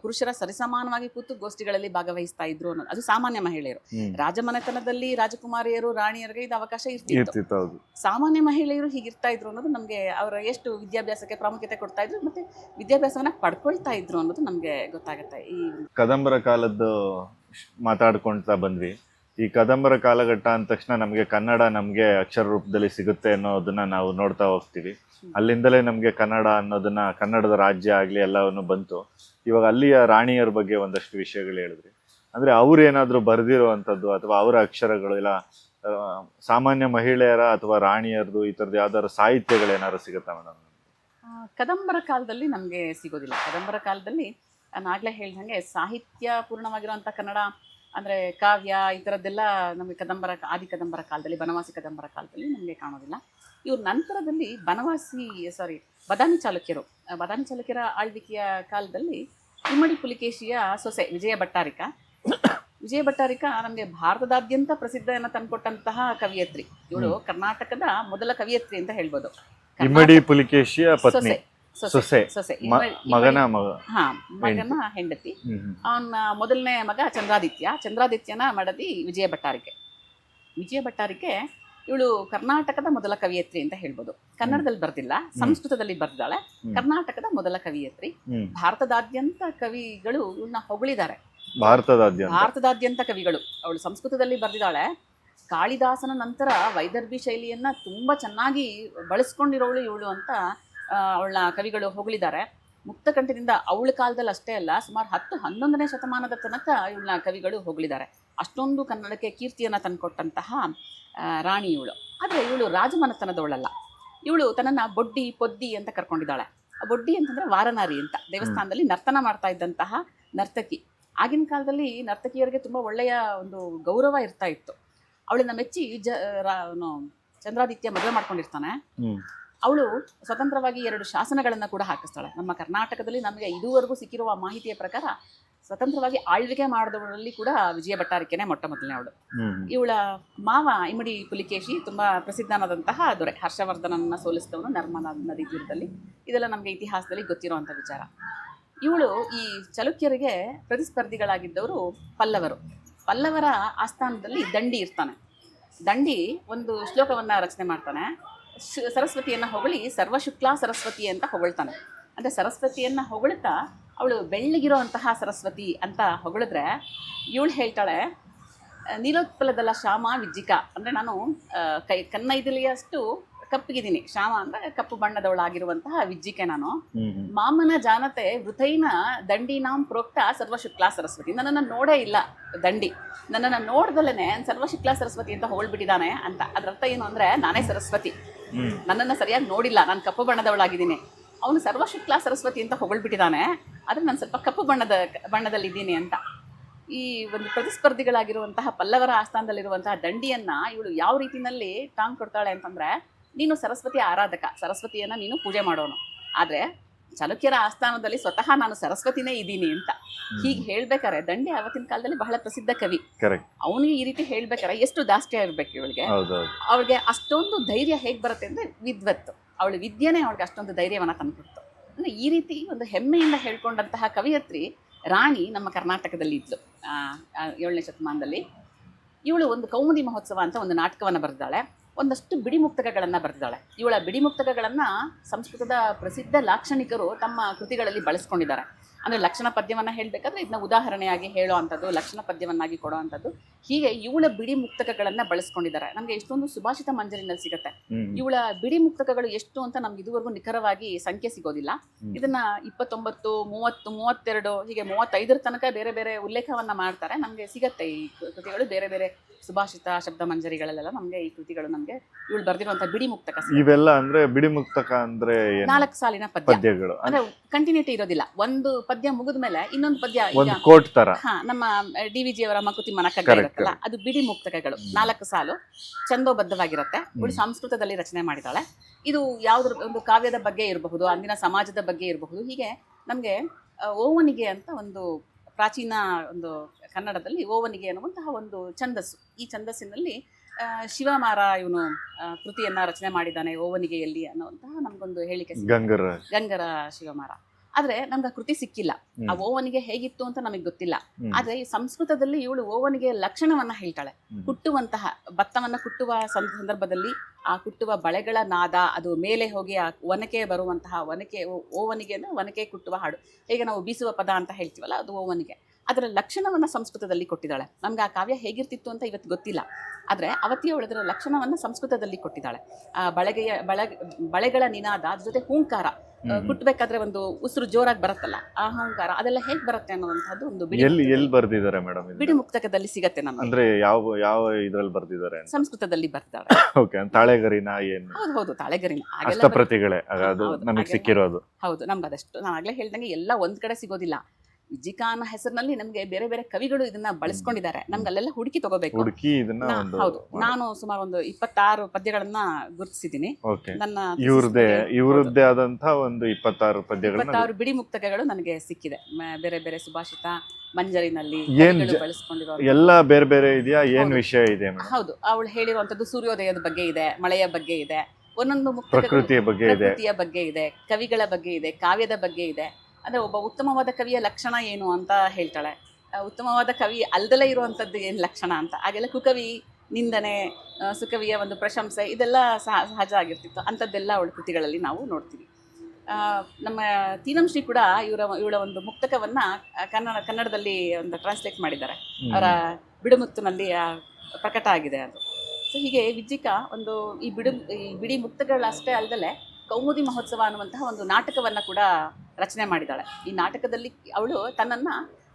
[SPEAKER 1] ಪುರುಷರ ಸರಿಸಮಾನವಾಗಿ ಕೂತು ಗೋಷ್ಠಿಗಳಲ್ಲಿ ಭಾಗವಹಿಸ್ತಾ ಇದ್ರು ಅನ್ನೋದು ಅದು ಸಾಮಾನ್ಯ ಮಹಿಳೆಯರು. ರಾಜಮನೆತನದಲ್ಲಿ ರಾಜಕುಮಾರಿಯರು ರಾಣಿಯರಿಗೆ ಇದು ಅವಕಾಶ ಇರ್ತಿತ್ತು.
[SPEAKER 2] ಇರ್ತಿತ್ತು
[SPEAKER 1] ಸಾಮಾನ್ಯ ಮಹಿಳೆಯರು ಹೀಗಿರ್ತಾ ಇದ್ರು ಅನ್ನೋದು ನಮಗೆ ಅವರ ಎಷ್ಟು ವಿದ್ಯಾಭ್ಯಾಸಕ್ಕೆ ಪ್ರಾಮುಖ್ಯತೆ ಕೊಡ್ತಾ ಇದ್ರು ಮತ್ತೆ ವಿದ್ಯಾಭ್ಯಾಸವನ್ನ ಪಡ್ಕೊಳ್ತಾ ಇದ್ರು ಅನ್ನೋದು ನಮಗೆ ಗೊತ್ತಾಗುತ್ತೆ. ಈ
[SPEAKER 2] ಕದಂಬರ ಕಾಲದ್ದು ಮಾತಾಡ್ಕೊಳ್ತಾ ಬಂದ್ವಿ. ಈ ಕದಂಬರ ಕಾಲಘಟ್ಟ ಅಂದ ತಕ್ಷಣ ನಮಗೆ ಕನ್ನಡ ನಮಗೆ ಅಕ್ಷರ ರೂಪದಲ್ಲಿ ಸಿಗುತ್ತೆ ಅನ್ನೋದನ್ನ ನಾವು ನೋಡ್ತಾ ಹೋಗ್ತೀವಿ. ಅಲ್ಲಿಂದಲೇ ನಮಗೆ ಕನ್ನಡ ಅನ್ನೋದನ್ನ ಕನ್ನಡದ ರಾಜ್ಯ ಆಗಲಿ ಎಲ್ಲವನ್ನು ಬಂತು. ಇವಾಗ ಅಲ್ಲಿಯ ರಾಣಿಯರ ಬಗ್ಗೆ ಒಂದಷ್ಟು ವಿಷಯಗಳು ಹೇಳಿದ್ರಿ. ಅಂದ್ರೆ ಅವ್ರು ಏನಾದರೂ ಬರೆದಿರುವಂಥದ್ದು ಅಥವಾ ಅವರ ಅಕ್ಷರಗಳು ಇಲ್ಲ ಸಾಮಾನ್ಯ ಮಹಿಳೆಯರ ಅಥವಾ ರಾಣಿಯರದು ಈ ಥರದ್ದು ಯಾವ್ದಾದ್ರು ಸಾಹಿತ್ಯಗಳು ಏನಾದ್ರು ಸಿಗುತ್ತಾ ಮೇಡಮ್
[SPEAKER 1] ಕದಂಬರ ಕಾಲದಲ್ಲಿ ನಮಗೆ ಸಿಗೋದಿಲ್ಲ. ಕದಂಬರ ಕಾಲದಲ್ಲಿ ನಾನು ಆಗ್ಲೇ ಹೇಳಿದಂಗೆ ಸಾಹಿತ್ಯ ಪೂರ್ಣವಾಗಿರುವಂಥ ಕನ್ನಡ ಅಂದರೆ ಕಾವ್ಯ ಈ ಥರದ್ದೆಲ್ಲ ನಮಗೆ ಕದಂಬರ ಆದಿ ಕದಂಬರ ಕಾಲದಲ್ಲಿ ಬನವಾಸಿ ಕದಂಬರ ಕಾಲದಲ್ಲಿ ನಮಗೆ ಕಾಣೋದಿಲ್ಲ. ಇವ್ರ ನಂತರದಲ್ಲಿ ಬನವಾಸಿ ಸಾರಿ ಬದಾಮಿ ಚಾಲುಕ್ಯರು. ಬದಾಮಿ ಚಾಲುಕ್ಯರ ಆಳ್ವಿಕೆಯ ಕಾಲದಲ್ಲಿ ಇಮ್ಮಡಿ ಪುಲಿಕೇಶಿಯ ಸೊಸೆ ವಿಜಯ ಭಟ್ಟಾರಿಕ. ವಿಜಯ ಭಟ್ಟಾರಿಕ ನಮಗೆ ಭಾರತದಾದ್ಯಂತ ಪ್ರಸಿದ್ಧನ ತಂದುಕೊಟ್ಟಂತಹ ಕವಿಯತ್ರಿ. ಇವಳು ಕರ್ನಾಟಕದ ಮೊದಲ ಕವಿಯತ್ರಿ ಅಂತ ಹೇಳ್ಬೋದು.
[SPEAKER 2] ಇಮ್ಮಡಿ ಪುಲಿಕೇಶಿಯ
[SPEAKER 1] ಸೊಸೆ.
[SPEAKER 2] ಸೊಸೆ
[SPEAKER 1] ಸೊಸೆ.
[SPEAKER 2] ಮಗನ ಮಗ.
[SPEAKER 1] ಹಾ ಮಗನ ಹೆಂಡತಿ. ಅವನ ಮೊದಲನೇ ಮಗ ಚಂದ್ರಾದಿತ್ಯ. ಚಂದ್ರಾದಿತ್ಯನ ಮಡದಿ ವಿಜಯ ಭಟ್ಟಾರಿಕೆ. ವಿಜಯ ಭಟ್ಟಾರಿಕೆ ಇವಳು ಕರ್ನಾಟಕದ ಮೊದಲ ಕವಿಯತ್ರಿ ಅಂತ ಹೇಳ್ಬೋದು. ಕನ್ನಡದಲ್ಲಿ ಬರ್ದಿಲ್ಲ ಸಂಸ್ಕೃತದಲ್ಲಿ ಬರ್ದಿದ್ದಾಳೆ ಕರ್ನಾಟಕದ ಮೊದಲ ಕವಿಯತ್ರಿ. ಭಾರತದಾದ್ಯಂತ ಕವಿಗಳು ಇವನ್ನ ಹೊಗಳಿದ್ದಾರೆ.
[SPEAKER 2] ಭಾರತದಾದ್ಯಂತ.
[SPEAKER 1] ಭಾರತದಾದ್ಯಂತ ಕವಿಗಳು. ಅವಳು ಸಂಸ್ಕೃತದಲ್ಲಿ ಬರ್ದಿದ್ದಾಳೆ. ಕಾಳಿದಾಸನ ನಂತರ ವೈದರ್ಭಿ ಶೈಲಿಯನ್ನ ತುಂಬಾ ಚೆನ್ನಾಗಿ ಬಳಸ್ಕೊಂಡಿರೋಳು ಇವಳು ಅಂತ ಅವಳ ಕವಿಗಳು ಹೊಗಳಿದ್ದಾರೆ. ಮುಕ್ತಕಂಠದಿಂದ ಅವಳ ಕಾಲದಲ್ಲಿ ಅಷ್ಟೇ ಅಲ್ಲ ಸುಮಾರು ಹತ್ತು ಹನ್ನೊಂದನೇ ಶತಮಾನದ ತನಕ ಇವಳನ್ನ ಕವಿಗಳು ಹೊಗಳಿದ್ದಾರೆ. ಅಷ್ಟೊಂದು ಕನ್ನಡಕ್ಕೆ ಕೀರ್ತಿಯನ್ನು ತಂದುಕೊಟ್ಟಂತಹ ರಾಣಿ ಇವಳು. ಆದರೆ ಇವಳು ರಾಜಮನೆತನದವಳಲ್ಲ. ಇವಳು ತನ್ನನ್ನು ಬೊಡ್ಡಿ ಪೊದ್ದಿ ಅಂತ ಕರ್ಕೊಂಡಿದ್ದಾಳೆ. ಆ ಬೊಡ್ಡಿ ಅಂತಂದ್ರೆ ವಾರನಾರಿ ಅಂತ. ದೇವಸ್ಥಾನದಲ್ಲಿ ನರ್ತನ ಮಾಡ್ತಾ ಇದ್ದಂತಹ ನರ್ತಕಿ. ಆಗಿನ ಕಾಲದಲ್ಲಿ ನರ್ತಕಿಯರಿಗೆ ತುಂಬ ಒಳ್ಳೆಯ ಒಂದು ಗೌರವ ಇರ್ತಾ ಇತ್ತು. ಅವಳನ್ನ ಮೆಚ್ಚಿ ಜ ಚಂದ್ರಾದಿತ್ಯ ಮದುವೆ ಮಾಡ್ಕೊಂಡಿರ್ತಾನೆ. ಅವಳು ಸ್ವತಂತ್ರವಾಗಿ ಎರಡು ಶಾಸನಗಳನ್ನು ಕೂಡ ಹಾಕಿಸ್ತಾಳೆ. ನಮ್ಮ ಕರ್ನಾಟಕದಲ್ಲಿ ನಮಗೆ ಇದುವರೆಗೂ ಸಿಕ್ಕಿರುವ ಮಾಹಿತಿಯ ಪ್ರಕಾರ ಸ್ವತಂತ್ರವಾಗಿ ಆಳ್ವಿಕೆ ಮಾಡಿದವರಲ್ಲಿ ಕೂಡ ವಿಜಯ ಭಟ್ಟಾರಿಕೆನೇ ಮೊಟ್ಟ ಮೊದಲನೇ ಅವಳು.
[SPEAKER 2] ಹ್ಮ್.
[SPEAKER 1] ಇವಳ ಮಾವ ಇಮಡಿ ಪುಲಿಕೇಶಿ ತುಂಬಾ ಪ್ರಸಿದ್ಧನಾದಂತಹ ದೊರೆ ಹರ್ಷವರ್ಧನನ್ನ ಸೋಲಿಸಿದವನು ನರ್ಮದಾ ನದಿ ತೀರದಲ್ಲಿ. ಇದೆಲ್ಲ ನಮಗೆ ಇತಿಹಾಸದಲ್ಲಿ ಗೊತ್ತಿರುವಂಥ ವಿಚಾರ. ಇವಳು ಈ ಚಲುಕ್ಯರಿಗೆ ಪ್ರತಿಸ್ಪರ್ಧಿಗಳಾಗಿದ್ದವರು ಪಲ್ಲವರು. ಪಲ್ಲವರ ಆಸ್ಥಾನದಲ್ಲಿ ದಂಡಿ ಇರ್ತಾನೆ. ದಂಡಿ ಒಂದು ಶ್ಲೋಕವನ್ನ ರಚನೆ ಮಾಡ್ತಾನೆ. ಸರಸ್ವತಿಯನ್ನು ಹೊಗಳಿ ಸರ್ವಶುಕ್ಲಾ ಸರಸ್ವತಿ ಅಂತ ಹೊಗಳ್ತಾನೆ. ಅಂದರೆ ಸರಸ್ವತಿಯನ್ನು ಹೊಗಳ್ತಾ ಅವಳು ಬೆಳ್ಳಗಿರೋ ಅಂತಹ ಸರಸ್ವತಿ ಅಂತ ಹೊಗಳಿದ್ರೆ ಇವಳು ಹೇಳ್ತಾಳೆ ನೀಲೋತ್ಪಲದಲ್ಲ ಶ್ಯಾಮ ವಿಜ್ಜಿಕ. ಅಂದರೆ ನಾನು ಕೈ ಕನ್ನೈದಲಿಯಷ್ಟು ಕಪ್ಪಗಿದ್ದೀನಿ. ಶ್ಯಾಮ ಅಂದರೆ ಕಪ್ಪು ಬಣ್ಣದವಳಾಗಿರುವಂತಹ ವಿಜ್ಜಿಕೆ ನಾನು. ಮಾಮನ ಜಾನತೆ ವೃತೈನ ದಂಡಿನಾಂ ಪ್ರೋಕ್ತ ಸರ್ವಶುಕ್ಲಾ ಸರಸ್ವತಿ. ನನ್ನನ್ನು ನೋಡೇ ಇಲ್ಲ ದಂಡಿ. ನನ್ನನ್ನು ನೋಡ್ದಲೇ ಸರ್ವಶುಕ್ಲಾ ಸರಸ್ವತಿ ಅಂತ ಹೊಗಳ್ಬಿಟ್ಟಿದ್ದಾನೆ ಅಂತ. ಅದರರ್ಥ ಅರ್ಥ ಏನು ಅಂದರೆ ನಾನೇ ಸರಸ್ವತಿ. ನನ್ನನ್ನು ಸರಿಯಾಗಿ ನೋಡಿಲ್ಲ, ನಾನು ಕಪ್ಪು ಬಣ್ಣದವಳಾಗಿದ್ದೀನಿ. ಅವನು ಸರ್ವಶುಕ್ಲಾ ಸರಸ್ವತಿ ಅಂತ ಹೊಗಳ್ಬಿಟ್ಟಿದ್ದಾನೆ ಆದರೆ ನಾನು ಸ್ವಲ್ಪ ಕಪ್ಪು ಬಣ್ಣದ, ಬಣ್ಣದಲ್ಲಿದ್ದೀನಿ ಅಂತ. ಈ ಒಂದು ಪ್ರತಿಸ್ಪರ್ಧಿಗಳಾಗಿರುವಂತಹ ಪಲ್ಲವರ ಆಸ್ಥಾನದಲ್ಲಿರುವಂತಹ ದಂಡಿಯನ್ನ ಇವಳು ಯಾವ ರೀತಿಯಲ್ಲಿ ಟಾಂಗ್ ಕೊಡ್ತಾಳೆ ಅಂತಂದ್ರೆ, ನೀನು ಸರಸ್ವತಿ ಆರಾಧಕ, ಸರಸ್ವತಿಯನ್ನ ನೀನು ಪೂಜೆ ಮಾಡೋನು. ಆದರೆ ಚಾಲುಕ್ಯರ ಆಸ್ಥಾನದಲ್ಲಿ ಸ್ವತಃ ನಾನು ಸರಸ್ವತಿನೇ ಇದ್ದೀನಿ ಅಂತ. ಹೀಗೆ ಹೇಳ್ಬೇಕಾರೆ ದಂಡೆ ಅವತ್ತಿನ ಕಾಲದಲ್ಲಿ ಬಹಳ ಪ್ರಸಿದ್ಧ ಕವಿ. ಅವನಿಗೆ ಈ ರೀತಿ ಹೇಳ್ಬೇಕಾರೆ ಎಷ್ಟು ದಾಷ್ಟ್ಯ ಇರ್ಬೇಕು ಇವಳಿಗೆ? ಅವಳಿಗೆ ಅಷ್ಟೊಂದು ಧೈರ್ಯ ಹೇಗೆ ಬರುತ್ತೆ ಅಂದ್ರೆ ವಿದ್ವತ್ತು. ಅವಳ ವಿದ್ಯೆನೇ ಅವಳಿಗೆ ಅಷ್ಟೊಂದು ಧೈರ್ಯವನ್ನ ತಂದುಕೊಡ್ತು. ಅಂದ್ರೆ ಈ ರೀತಿ ಒಂದು ಹೆಮ್ಮೆಯಿಂದ ಹೇಳ್ಕೊಂಡಂತಹ ಕವಿಯತ್ರಿ ರಾಣಿ ನಮ್ಮ ಕರ್ನಾಟಕದಲ್ಲಿ ಇದ್ಲು. ಏಳನೇ ಶತಮಾನದಲ್ಲಿ. ಇವಳು ಒಂದು ಕೌಮುದಿ ಮಹೋತ್ಸವ ಅಂತ ಒಂದು ನಾಟಕವನ್ನು ಬರೆದಾಳೆ ಒಂದಷ್ಟು ಬಿಡಿಮುಕ್ತಕಗಳನ್ನು ಬರೆದಿದ್ದಾಳೆ. ಇವಳ ಬಿಡಿಮುಕ್ತಕಗಳನ್ನು ಸಂಸ್ಕೃತದ ಪ್ರಸಿದ್ಧ ಲಾಕ್ಷಣಿಕರು ತಮ್ಮ ಕೃತಿಗಳಲ್ಲಿ ಬಳಸ್ಕೊಂಡಿದ್ದಾರೆ. ಅಂದರೆ ಲಕ್ಷಣ ಪದ್ಯವನ್ನು ಹೇಳಬೇಕಾದ್ರೆ ಇದನ್ನ ಉದಾಹರಣೆಯಾಗಿ ಹೇಳೋ ಅಂಥದ್ದು ಲಕ್ಷಣ ಪದ್ಯವನ್ನಾಗಿ ಕೊಡೋ ಅಂಥದ್ದು. ಹೀಗೆ ಇವಳ ಬಿಡಿ ಮುಕ್ತಕಗಳನ್ನು ಬಳಸ್ಕೊಂಡಿದ್ದಾರೆ. ನಮಗೆ ಎಷ್ಟೊಂದು ಸುಭಾಷಿತ ಮಂಜರಿನಲ್ಲಿ ಸಿಗುತ್ತೆ. ಇವಳ ಬಿಡಿ ಮುಕ್ತಕಗಳು ಎಷ್ಟು ಅಂತ ನಮ್ಗೆ ಇದುವರೆಗೂ ನಿಖರವಾಗಿ ಸಂಖ್ಯೆ ಸಿಗೋದಿಲ್ಲ. ಇದನ್ನ ಇಪ್ಪತ್ತೊಂಬತ್ತು ಮೂವತ್ತು ಮೂವತ್ತೆರಡು ಹೀಗೆ ಮೂವತ್ತೈದರ ತನಕ ಬೇರೆ ಬೇರೆ ಉಲ್ಲೇಖವನ್ನ ಮಾಡ್ತಾರೆ. ನಮಗೆ ಸಿಗತ್ತೆ ಈ ಕೃತಿಗಳು ಬೇರೆ ಬೇರೆ ಸುಭಾಷಿತ ಶಬ್ದ ಮಂಜರಿಗಳಲ್ಲೆಲ್ಲ ನಮಗೆ ಈ ಕೃತಿಗಳು ನಮಗೆ ಇವಳು ಬರೆದಿರುವಂತಹ ಬಿಡಿ ಮುಕ್ತಕ
[SPEAKER 2] ಇವೆಲ್ಲ ಅಂದ್ರೆ ಬಿಡಿ ಮುಕ್ತಕ ಅಂದ್ರೆ
[SPEAKER 1] ನಾಲ್ಕು ಸಾಲಿನ ಪದ್ಯ.
[SPEAKER 2] ಪದ್ಯಗಳು.
[SPEAKER 1] ಅಂದ್ರೆ ಕಂಟಿನ್ಯೂಟಿ ಇರೋದಿಲ್ಲ. ಒಂದು ಪದ್ಯ ಮುಗಿದ ಮೇಲೆ ಇನ್ನೊಂದು ಪದ್ಯ
[SPEAKER 2] ಒಂದು ಕೋಟ್ ತರ.
[SPEAKER 1] ಹಾ ನಮ್ಮ ಡಿ ವಿ ಜಿಯವರ ಮಕುತಿ ಮನಕಗ್ಗ
[SPEAKER 2] Correct,
[SPEAKER 1] ಇರುತ್ತಲ್ಲ ಅದು ಬಿಡಿ ಮುಕ್ತಕಗಳು ನಾಲ್ಕು ಸಾಲು. ಚಂದೋಬದ್ಧವಾಗಿರುತ್ತೆ ಇವಳು ಸಂಸ್ಕೃತದಲ್ಲಿ ರಚನೆ ಮಾಡಿದಾಳೆ ಇದು ಯಾವ್ದ್ರ ಒಂದು ಕಾವ್ಯದ ಬಗ್ಗೆ ಇರಬಹುದು ಅಂದಿನ ಸಮಾಜದ ಬಗ್ಗೆ ಇರಬಹುದು. ಹೀಗೆ ನಮಗೆ ಓವನಿಗೆ ಅಂತ ಒಂದು ಪ್ರಾಚೀನ ಒಂದು ಕನ್ನಡದಲ್ಲಿ ಓವನಿಗೆ ಅನ್ನುವಂತಹ ಒಂದು ಛಂದಸ್ಸು. ಈ ಛಂದಸ್ಸಿನಲ್ಲಿ ಶಿವಮಾರ ಇವನು ಕೃತಿಯನ್ನ ರಚನೆ ಮಾಡಿದ್ದಾನೆ ಓವನಿಗೆಯಲ್ಲಿ ಅನ್ನುವಂತಹ ನಮಗೊಂದು ಹೇಳಿಕೆ.
[SPEAKER 2] ಗಂಗರ.
[SPEAKER 1] ಗಂಗರ ಶಿವಮಾರ ಆದ್ರೆ ನಮ್ಗೆ ಆ ಕೃತಿ ಸಿಕ್ಕಿಲ್ಲ. ಆ ಓವನಿಗೆ ಹೇಗಿತ್ತು ಅಂತ ನಮಗೆ ಗೊತ್ತಿಲ್ಲ. ಆದ್ರೆ ಈ ಸಂಸ್ಕೃತದಲ್ಲಿ ಇವಳು ಓವನಿಗೆ ಲಕ್ಷಣವನ್ನ ಹೇಳ್ತಾಳೆ. ಕುಟ್ಟುವಂತಹ ಭತ್ತವನ್ನ ಕುಟ್ಟುವ ಸಂದರ್ಭದಲ್ಲಿ ಆ ಕುಟ್ಟುವ ಬಳೆಗಳ ನಾದ ಅದು ಮೇಲೆ ಹೋಗಿ ಆ ಒನಕೆ ಬರುವಂತಹ ಒನಕೆ ಓವನಿಗೆ ಅಂದ್ರೆ ಒನಕೆ ಕುಟ್ಟುವ ಹಾಡು. ಹೇಗೆ ನಾವು ಬೀಸುವ ಪದ ಅಂತ ಹೇಳ್ತೀವಲ್ಲ ಅದು ಓವನಿಗೆ. ಅದರ ಲಕ್ಷಣವನ್ನ ಸಂಸ್ಕೃತದಲ್ಲಿ ಕೊಟ್ಟಿದ್ದಾಳೆ. ನಮ್ಗೆ ಆ ಕಾವ್ಯ ಹೇಗಿರ್ತಿತ್ತು ಅಂತ ಇವತ್ತು ಗೊತ್ತಿಲ್ಲ. ಆದ್ರೆ ಅವತ್ತಿಯ ಅವಳದರ ಲಕ್ಷಣವನ್ನ ಸಂಸ್ಕೃತದಲ್ಲಿ ಕೊಟ್ಟಿದ್ದಾಳೆ. ಆ ಬಳಗೆಯ ಬಳೆ ಬಳೆಗಳ ನಿನಾದ ಅದ್ರ ಜೊತೆ ಹೂಂಕಾರ. ಕುಟ್ಬೇಕಾದ್ರೆ ಒಂದು ಉಸಿರು ಜೋರಾಗಿ ಬರುತ್ತಲ್ಲ ಅಹಂಕಾರ ಅದೆಲ್ಲ ಹೇಗ್ ಬರುತ್ತೆ ಅನ್ನುವಂಥದ್ದು ಒಂದು ಬಿಡಿ
[SPEAKER 2] ಎಲ್ಲಿ ಎಲ್ಲಿ ಬರ್ದಿದ್ದಾರೆ ಮೇಡಮ್
[SPEAKER 1] ಬಿಡಿ ಮುಕ್ತಕದಲ್ಲಿ ಸಿಗತ್ತೆ ನಾನು
[SPEAKER 2] ಅಂದ್ರೆ ಯಾವ ಯಾವ ಇದ್ರಲ್ಲಿ ಬರ್ದಿದ್ದಾರೆ
[SPEAKER 1] ಸಂಸ್ಕೃತದಲ್ಲಿ ಬರ್ತಾರೆ
[SPEAKER 2] ಓಕೆ ತಾಳೆಗರಿನ ಏನು?
[SPEAKER 1] ಹೌದು ಹೌದು ತಾಳೆಗರಿನ ಹಾಗೆಲ್ಲ ಬರುತ್ತೆ.
[SPEAKER 2] ಆಗ ಅದು
[SPEAKER 1] ಹೌದು,
[SPEAKER 2] ನಮಗೆ
[SPEAKER 1] ಹಾಗೆಲ್ಲ-
[SPEAKER 2] ಸಿಕ್ಕಿರೋದು.
[SPEAKER 1] ಹೌದು ನಮ್ಗೆ ಅದಷ್ಟು ನಾನು ಆಗ್ಲೇ ಹೇಳ್ದಂಗೆ ಎಲ್ಲ ಒಂದ್ ಕಡೆ ಸಿಗೋದಿಲ್ಲ. ವಿಜಿಕಾ ಅನ್ನೋ ಹೆಸರಿನಲ್ಲಿ ನಮಗೆ ಬೇರೆ ಬೇರೆ ಕವಿಗಳು ಇದನ್ನ ಬಳಸ್ಕೊಂಡಿದ್ದಾರೆ. ನಮ್ಗೆ ಅಲ್ಲೆಲ್ಲ ಹುಡುಕಿ ತಗೋಬೇಕು.
[SPEAKER 2] ಹುಡುಕಿ ಇದನ್ನ
[SPEAKER 1] ನಾ-
[SPEAKER 2] ಒಂದು
[SPEAKER 1] ಹೌದು. ನಾನು ಸುಮಾರು ಒಂದು ಇಪ್ಪತ್ತಾರು ಪದ್ಯಗಳನ್ನ ಗುರುತಿಸಿದ್ದೀನಿ.
[SPEAKER 2] ಓಕೆ.
[SPEAKER 1] ನನ್ನ
[SPEAKER 2] ಇವ್ರದ್ದೇ ಇವ್ರದ್ದೇ ಆದಂತ ಒಂದು ಇಪ್ಪತ್ತಾರು ಪದ್ಯಗಳು
[SPEAKER 1] ಇಪ್ಪತ್ತಾರು ಬಿಡಿ ಮುಕ್ತಕಗಳು ನನಗೆ ಸಿಕ್ಕಿದೆ. ಮ- ಬೇರೆ ಬೇರೆ ಸುಭಾಷಿತ ಮಂಜರಿನಲ್ಲಿ
[SPEAKER 2] ಏನ್
[SPEAKER 1] ಕವಿಗಳು
[SPEAKER 2] ಜ-
[SPEAKER 1] ಬಳಸ್ಕೊಂಡಿರೋ
[SPEAKER 2] ಎಲ್ಲ ಬೇರೆ ಬೇರೆ ಇದೆಯಾ? ಏನ್
[SPEAKER 1] ಹೌದು.
[SPEAKER 2] ವಿಷಯ ಇದೆ ಮೇಡಮ್?
[SPEAKER 1] ಹೌದು. ಅವಳು ಹೇಳಿರುವಂತದ್ದು ಸೂರ್ಯೋದಯದ ಬಗ್ಗೆ ಇದೆ ಮಳೆಯ ಬಗ್ಗೆ ಇದೆ ಒಂದೊಂದು ಮುಕ್ತಕಗಳು
[SPEAKER 2] ಪ್ರಕೃತಿಯ ಬಗ್ಗೆ ಇದೆ.
[SPEAKER 1] ಪ್ರಕೃತಿಯ ಬಗ್ಗೆ ಇದೆ ಕವಿಗಳ ಬಗ್ಗೆ ಇದೆ ಕಾವ್ಯದ ಬಗ್ಗೆ ಇದೆ. ಅಂದ್ರೆ ಒಬ್ಬ ಉತ್ತಮವಾದ ಕವಿಯ ಲಕ್ಷಣ ಏನು ಅಂತ ಹೇಳ್ತಾಳೆ. ಉತ್ತಮವಾದ ಕವಿ ಅಲ್ದಲೇ ಇರುವಂಥದ್ದು ಏನು ಲಕ್ಷಣ ಅಂತ? ಹಾಗೆಲ್ಲ ಕುಕವಿ ನಿಂದನೆ ಸುಕವಿಯ ಒಂದು ಪ್ರಶಂಸೆ ಇದೆಲ್ಲ ಸಹ ಸಹಜ ಆಗಿರ್ತಿತ್ತು. ಅಂಥದ್ದೆಲ್ಲ ಅವಳ ಕೃತಿಗಳಲ್ಲಿ ನಾವು ನೋಡ್ತೀವಿ. ನಮ್ಮ ತೀನಂಶ್ರೀ ಕೂಡ ಇವರ ಇವಳ ಒಂದು ಮುಕ್ತಕವನ್ನ ಕನ್ನಡ ಕನ್ನಡದಲ್ಲಿ ಒಂದು ಟ್ರಾನ್ಸ್ಲೇಟ್ ಮಾಡಿದ್ದಾರೆ. ಅವರ ಬಿಡುಮುತ್ತಿನಲ್ಲಿ ಪ್ರಕಟ ಆಗಿದೆ ಅದು. ಸೊ ಹೀಗೆ ವಿಜ್ಜಿಕ ಒಂದು ಈ ಬಿಡು ಈ ಬಿಡಿ ಮುಕ್ತಗಳಷ್ಟೇ ಅಲ್ಲದೆ ಕೌಮುದಿ ಮಹೋತ್ಸವ ಅನ್ನುವಂತಹ ಒಂದು ನಾಟಕವನ್ನು ಕೂಡ ರಚನೆ ಮಾಡಿದ್ದಾಳೆ. ಈ ನಾಟಕದಲ್ಲಿ ಅವಳು ತನ್ನನ್ನ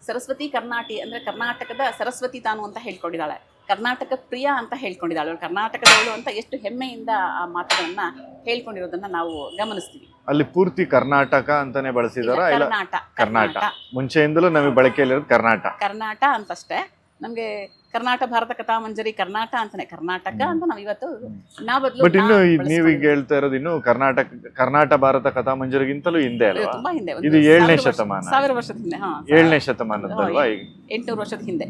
[SPEAKER 1] ಸರಸ್ವತಿ ಕರ್ನಾಟಿ ಅಂದ್ರೆ ಕರ್ನಾಟಕದ ಸರಸ್ವತಿ ತಾನು ಅಂತ ಹೇಳ್ಕೊಂಡಿದ್ದಾಳೆ. ಕರ್ನಾಟಕ ಪ್ರಿಯ ಅಂತ ಹೇಳ್ಕೊಂಡಿದ್ದಾಳೆ. ಅವಳು ಕರ್ನಾಟಕದವಳು ಅಂತ ಎಷ್ಟು ಹೆಮ್ಮೆಯಿಂದ ಆ ಮಾತುಗಳನ್ನ ಹೇಳ್ಕೊಂಡಿರೋದನ್ನ ನಾವು ಗಮನಿಸ್ತೀವಿ.
[SPEAKER 2] ಅಲ್ಲಿ ಪೂರ್ತಿ ಕರ್ನಾಟಕ ಅಂತಾನೆ ಬಳಸಿದಾರ? ಕರ್ನಾಟಕ
[SPEAKER 1] ಕರ್ನಾಟಕ
[SPEAKER 2] ಕರ್ನಾಟ ಮುಂಚೆಯಿಂದಲೂ ನಮಗೆ ಬಳಕೆಯಲ್ಲಿರೋದು ಕರ್ನಾಟಕ
[SPEAKER 1] ಕರ್ನಾಟ ಅಂತಷ್ಟೇ. ನಮ್ಗೆ ಕರ್ನಾಟಕ ಭಾರತ ಕಥಾ ಮಂಜರಿ ಕರ್ನಾಟಕ ಅಂತಾನೆ. ಕರ್ನಾಟಕ ಅಂತ ನಾವು ಇವತ್ತು ನಾ ಬದಲು
[SPEAKER 2] ಬಟ್ ಇನ್ನು ನೀವು ನೀವೀಗ ಹೇಳ್ತಾ ಇರೋದು ಇನ್ನು ಕರ್ನಾಟಕ ಕರ್ನಾಟಕ ಭಾರತ ಕಥಾ ಮಂಜರಿಗಿಂತಲೂ ಹಿಂದೆ ಅಲ್ವಾ?
[SPEAKER 1] ತುಂಬಾ ಹಿಂದೆ.
[SPEAKER 2] ಇದು ಏಳನೇ ಶತಮಾನ.
[SPEAKER 1] ಸಾವಿರ ವರ್ಷದ ಹಿಂದೆ ಹಾ.
[SPEAKER 2] ಏಳನೇ ಶತಮಾನದಲ್ವಾ ಈಗ?
[SPEAKER 1] ಎಂಟುನೂರು ವರ್ಷದ ಹಿಂದೆ.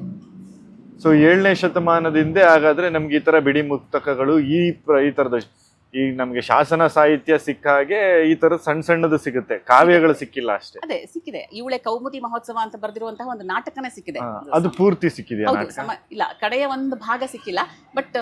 [SPEAKER 2] ಸೊ ಏಳನೇ ಶತಮಾನದಿಂದ ಹಾಗಾದ್ರೆ ನಮ್ಗೆ ಈ ತರ ಬಿಡಿ ಮುಕ್ತಕಗಳು ಈ ಈ ತರದ ಈಗ ನಮ್ಗೆ ಶಾಸನ ಸಾಹಿತ್ಯ ಸಿಕ್ಕ ಹಾಗೆ ಈ ತರ ಸಣ್ಣ ಸಣ್ಣದು ಸಿಗುತ್ತೆ ಕಾವ್ಯಗಳು ಸಿಕ್ಕಿಲ್ಲ ಅಷ್ಟೇ
[SPEAKER 1] ಅದೇ ಸಿಕ್ಕಿದೆ ಇವಳೆ ಕೌಮುದಿ ಮಹೋತ್ಸವ ಅಂತ ಬರೆದಿರುವಂತಹ ಒಂದು ನಾಟಕನೇ ಸಿಕ್ಕಿದೆ
[SPEAKER 2] ಹಾ, ಅದು ಪೂರ್ತಿ ಸಿಕ್ಕಿದೆ
[SPEAKER 1] ಹೌದು
[SPEAKER 2] ನಾಟಕ
[SPEAKER 1] ಸಮ ಇಲ್ಲ ಕಡೆಯ ಒಂದು ಭಾಗ ಸಿಕ್ಕಿಲ್ಲ ಬಟ್.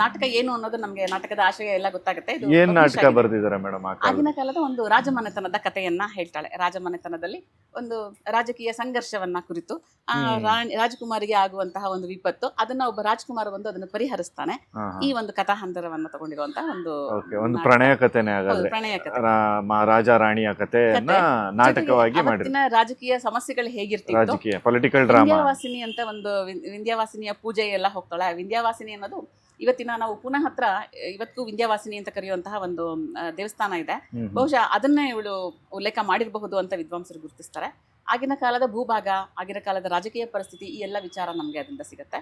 [SPEAKER 1] ನಾಟಕ ಏನು ಅನ್ನೋದು ನಮ್ಗೆ ನಾಟಕದ ಆಶಯ ಎಲ್ಲ ಗೊತ್ತಾಗುತ್ತೆ ಇದು
[SPEAKER 2] ಏನ್
[SPEAKER 1] publish
[SPEAKER 2] ನಾಟಕ
[SPEAKER 1] ಆಗಿದೆ.
[SPEAKER 2] ಬರ್ದಿದ್ದಾರೆ ಮೇಡಮ್ ಆ ಕಾಲದಲ್ಲಿ?
[SPEAKER 1] ಆಗಿನ ಕಾಲದ ಒಂದು ರಾಜಮನೆತನದ ಕಥೆಯನ್ನ ಹೇಳ್ತಾಳೆ ರಾಜಮನೆತನದಲ್ಲಿ ಒಂದು ರಾಜಕೀಯ ಸಂಘರ್ಷವನ್ನ ಕುರಿತು ಆ
[SPEAKER 2] ಹ್ಮ್.
[SPEAKER 1] ರಾಣಿ ರಾಜಕುಮಾರಿಗೆ ಆಗುವಂತಹ ಒಂದು ವಿಪತ್ತು ಅದನ್ನ ಒಬ್ಬ ರಾಜಕುಮಾರ ಬಂದು ಅದನ್ನು ಪರಿಹರಿಸ್ತಾನೆ
[SPEAKER 2] ಹಾ, ಹಾ.
[SPEAKER 1] ಈ ಒಂದು ಕಥಾಹಂತರವನ್ನ ತಗೊಂಡಿರುವಂತಹ ಒಂದು
[SPEAKER 2] ಓಕೆ ಒಂದು ಪ್ರಣಯ ಕಥೆನೆ
[SPEAKER 1] ಆಗಲ್ಲ
[SPEAKER 2] ಹಾಗಾದ್ರೆ.
[SPEAKER 1] ಪ್ರಣಯ ಕಥೆ
[SPEAKER 2] ರಾಜ ರಾಣಿಯ ಕಥೆಯನ್ನ
[SPEAKER 1] ಕಥೆ.
[SPEAKER 2] ನಾಟಕವಾಗಿ
[SPEAKER 1] ಮಾಡಿದ ರಾಜಕೀಯ ಸಮಸ್ಯೆಗಳು ಹೇಗಿರ್ತಿತ್ತು?
[SPEAKER 2] ರಾಜಕೀಯ ಪೊಲಿಟಿಕಲ್ ಡ್ರಾಮಾ
[SPEAKER 1] ವಾಸಿನಿ ಅಂತ ಒಂದು ವಿಂಧ್ಯವಾಸಿನಿಯ ಪೂಜೆ ಎಲ್ಲ ಹೋಗ್ತಾಳೆ ವಿಂಧ್ಯಾವಾಸಿನಿ ಅನ್ನೋದು ಇವತ್ತಿನ ನಾವು ಪುನಃ ಹತ್ರ ಇವತ್ತು ವಿಂಧ್ಯಾವಾಸಿನಿ ಅಂತ ಕರೆಯುವಂತಹ ಒಂದು ದೇವಸ್ಥಾನ ಇದೆ. ಬಹುಶಃ ಅದನ್ನೇ ಇವಳು ಉಲ್ಲೇಖ ಮಾಡಿರಬಹುದು ಅಂತ ವಿದ್ವಾಂಸರು ಗುರುತಿಸ್ತಾರೆ. ಆಗಿನ ಕಾಲದ ಭೂಭಾಗ ಆಗಿನ ಕಾಲದ ರಾಜಕೀಯ ಪರಿಸ್ಥಿತಿ ಈ ಎಲ್ಲ ವಿಚಾರ ನಮಗೆ ಅದರಿಂದ ಸಿಗುತ್ತೆ.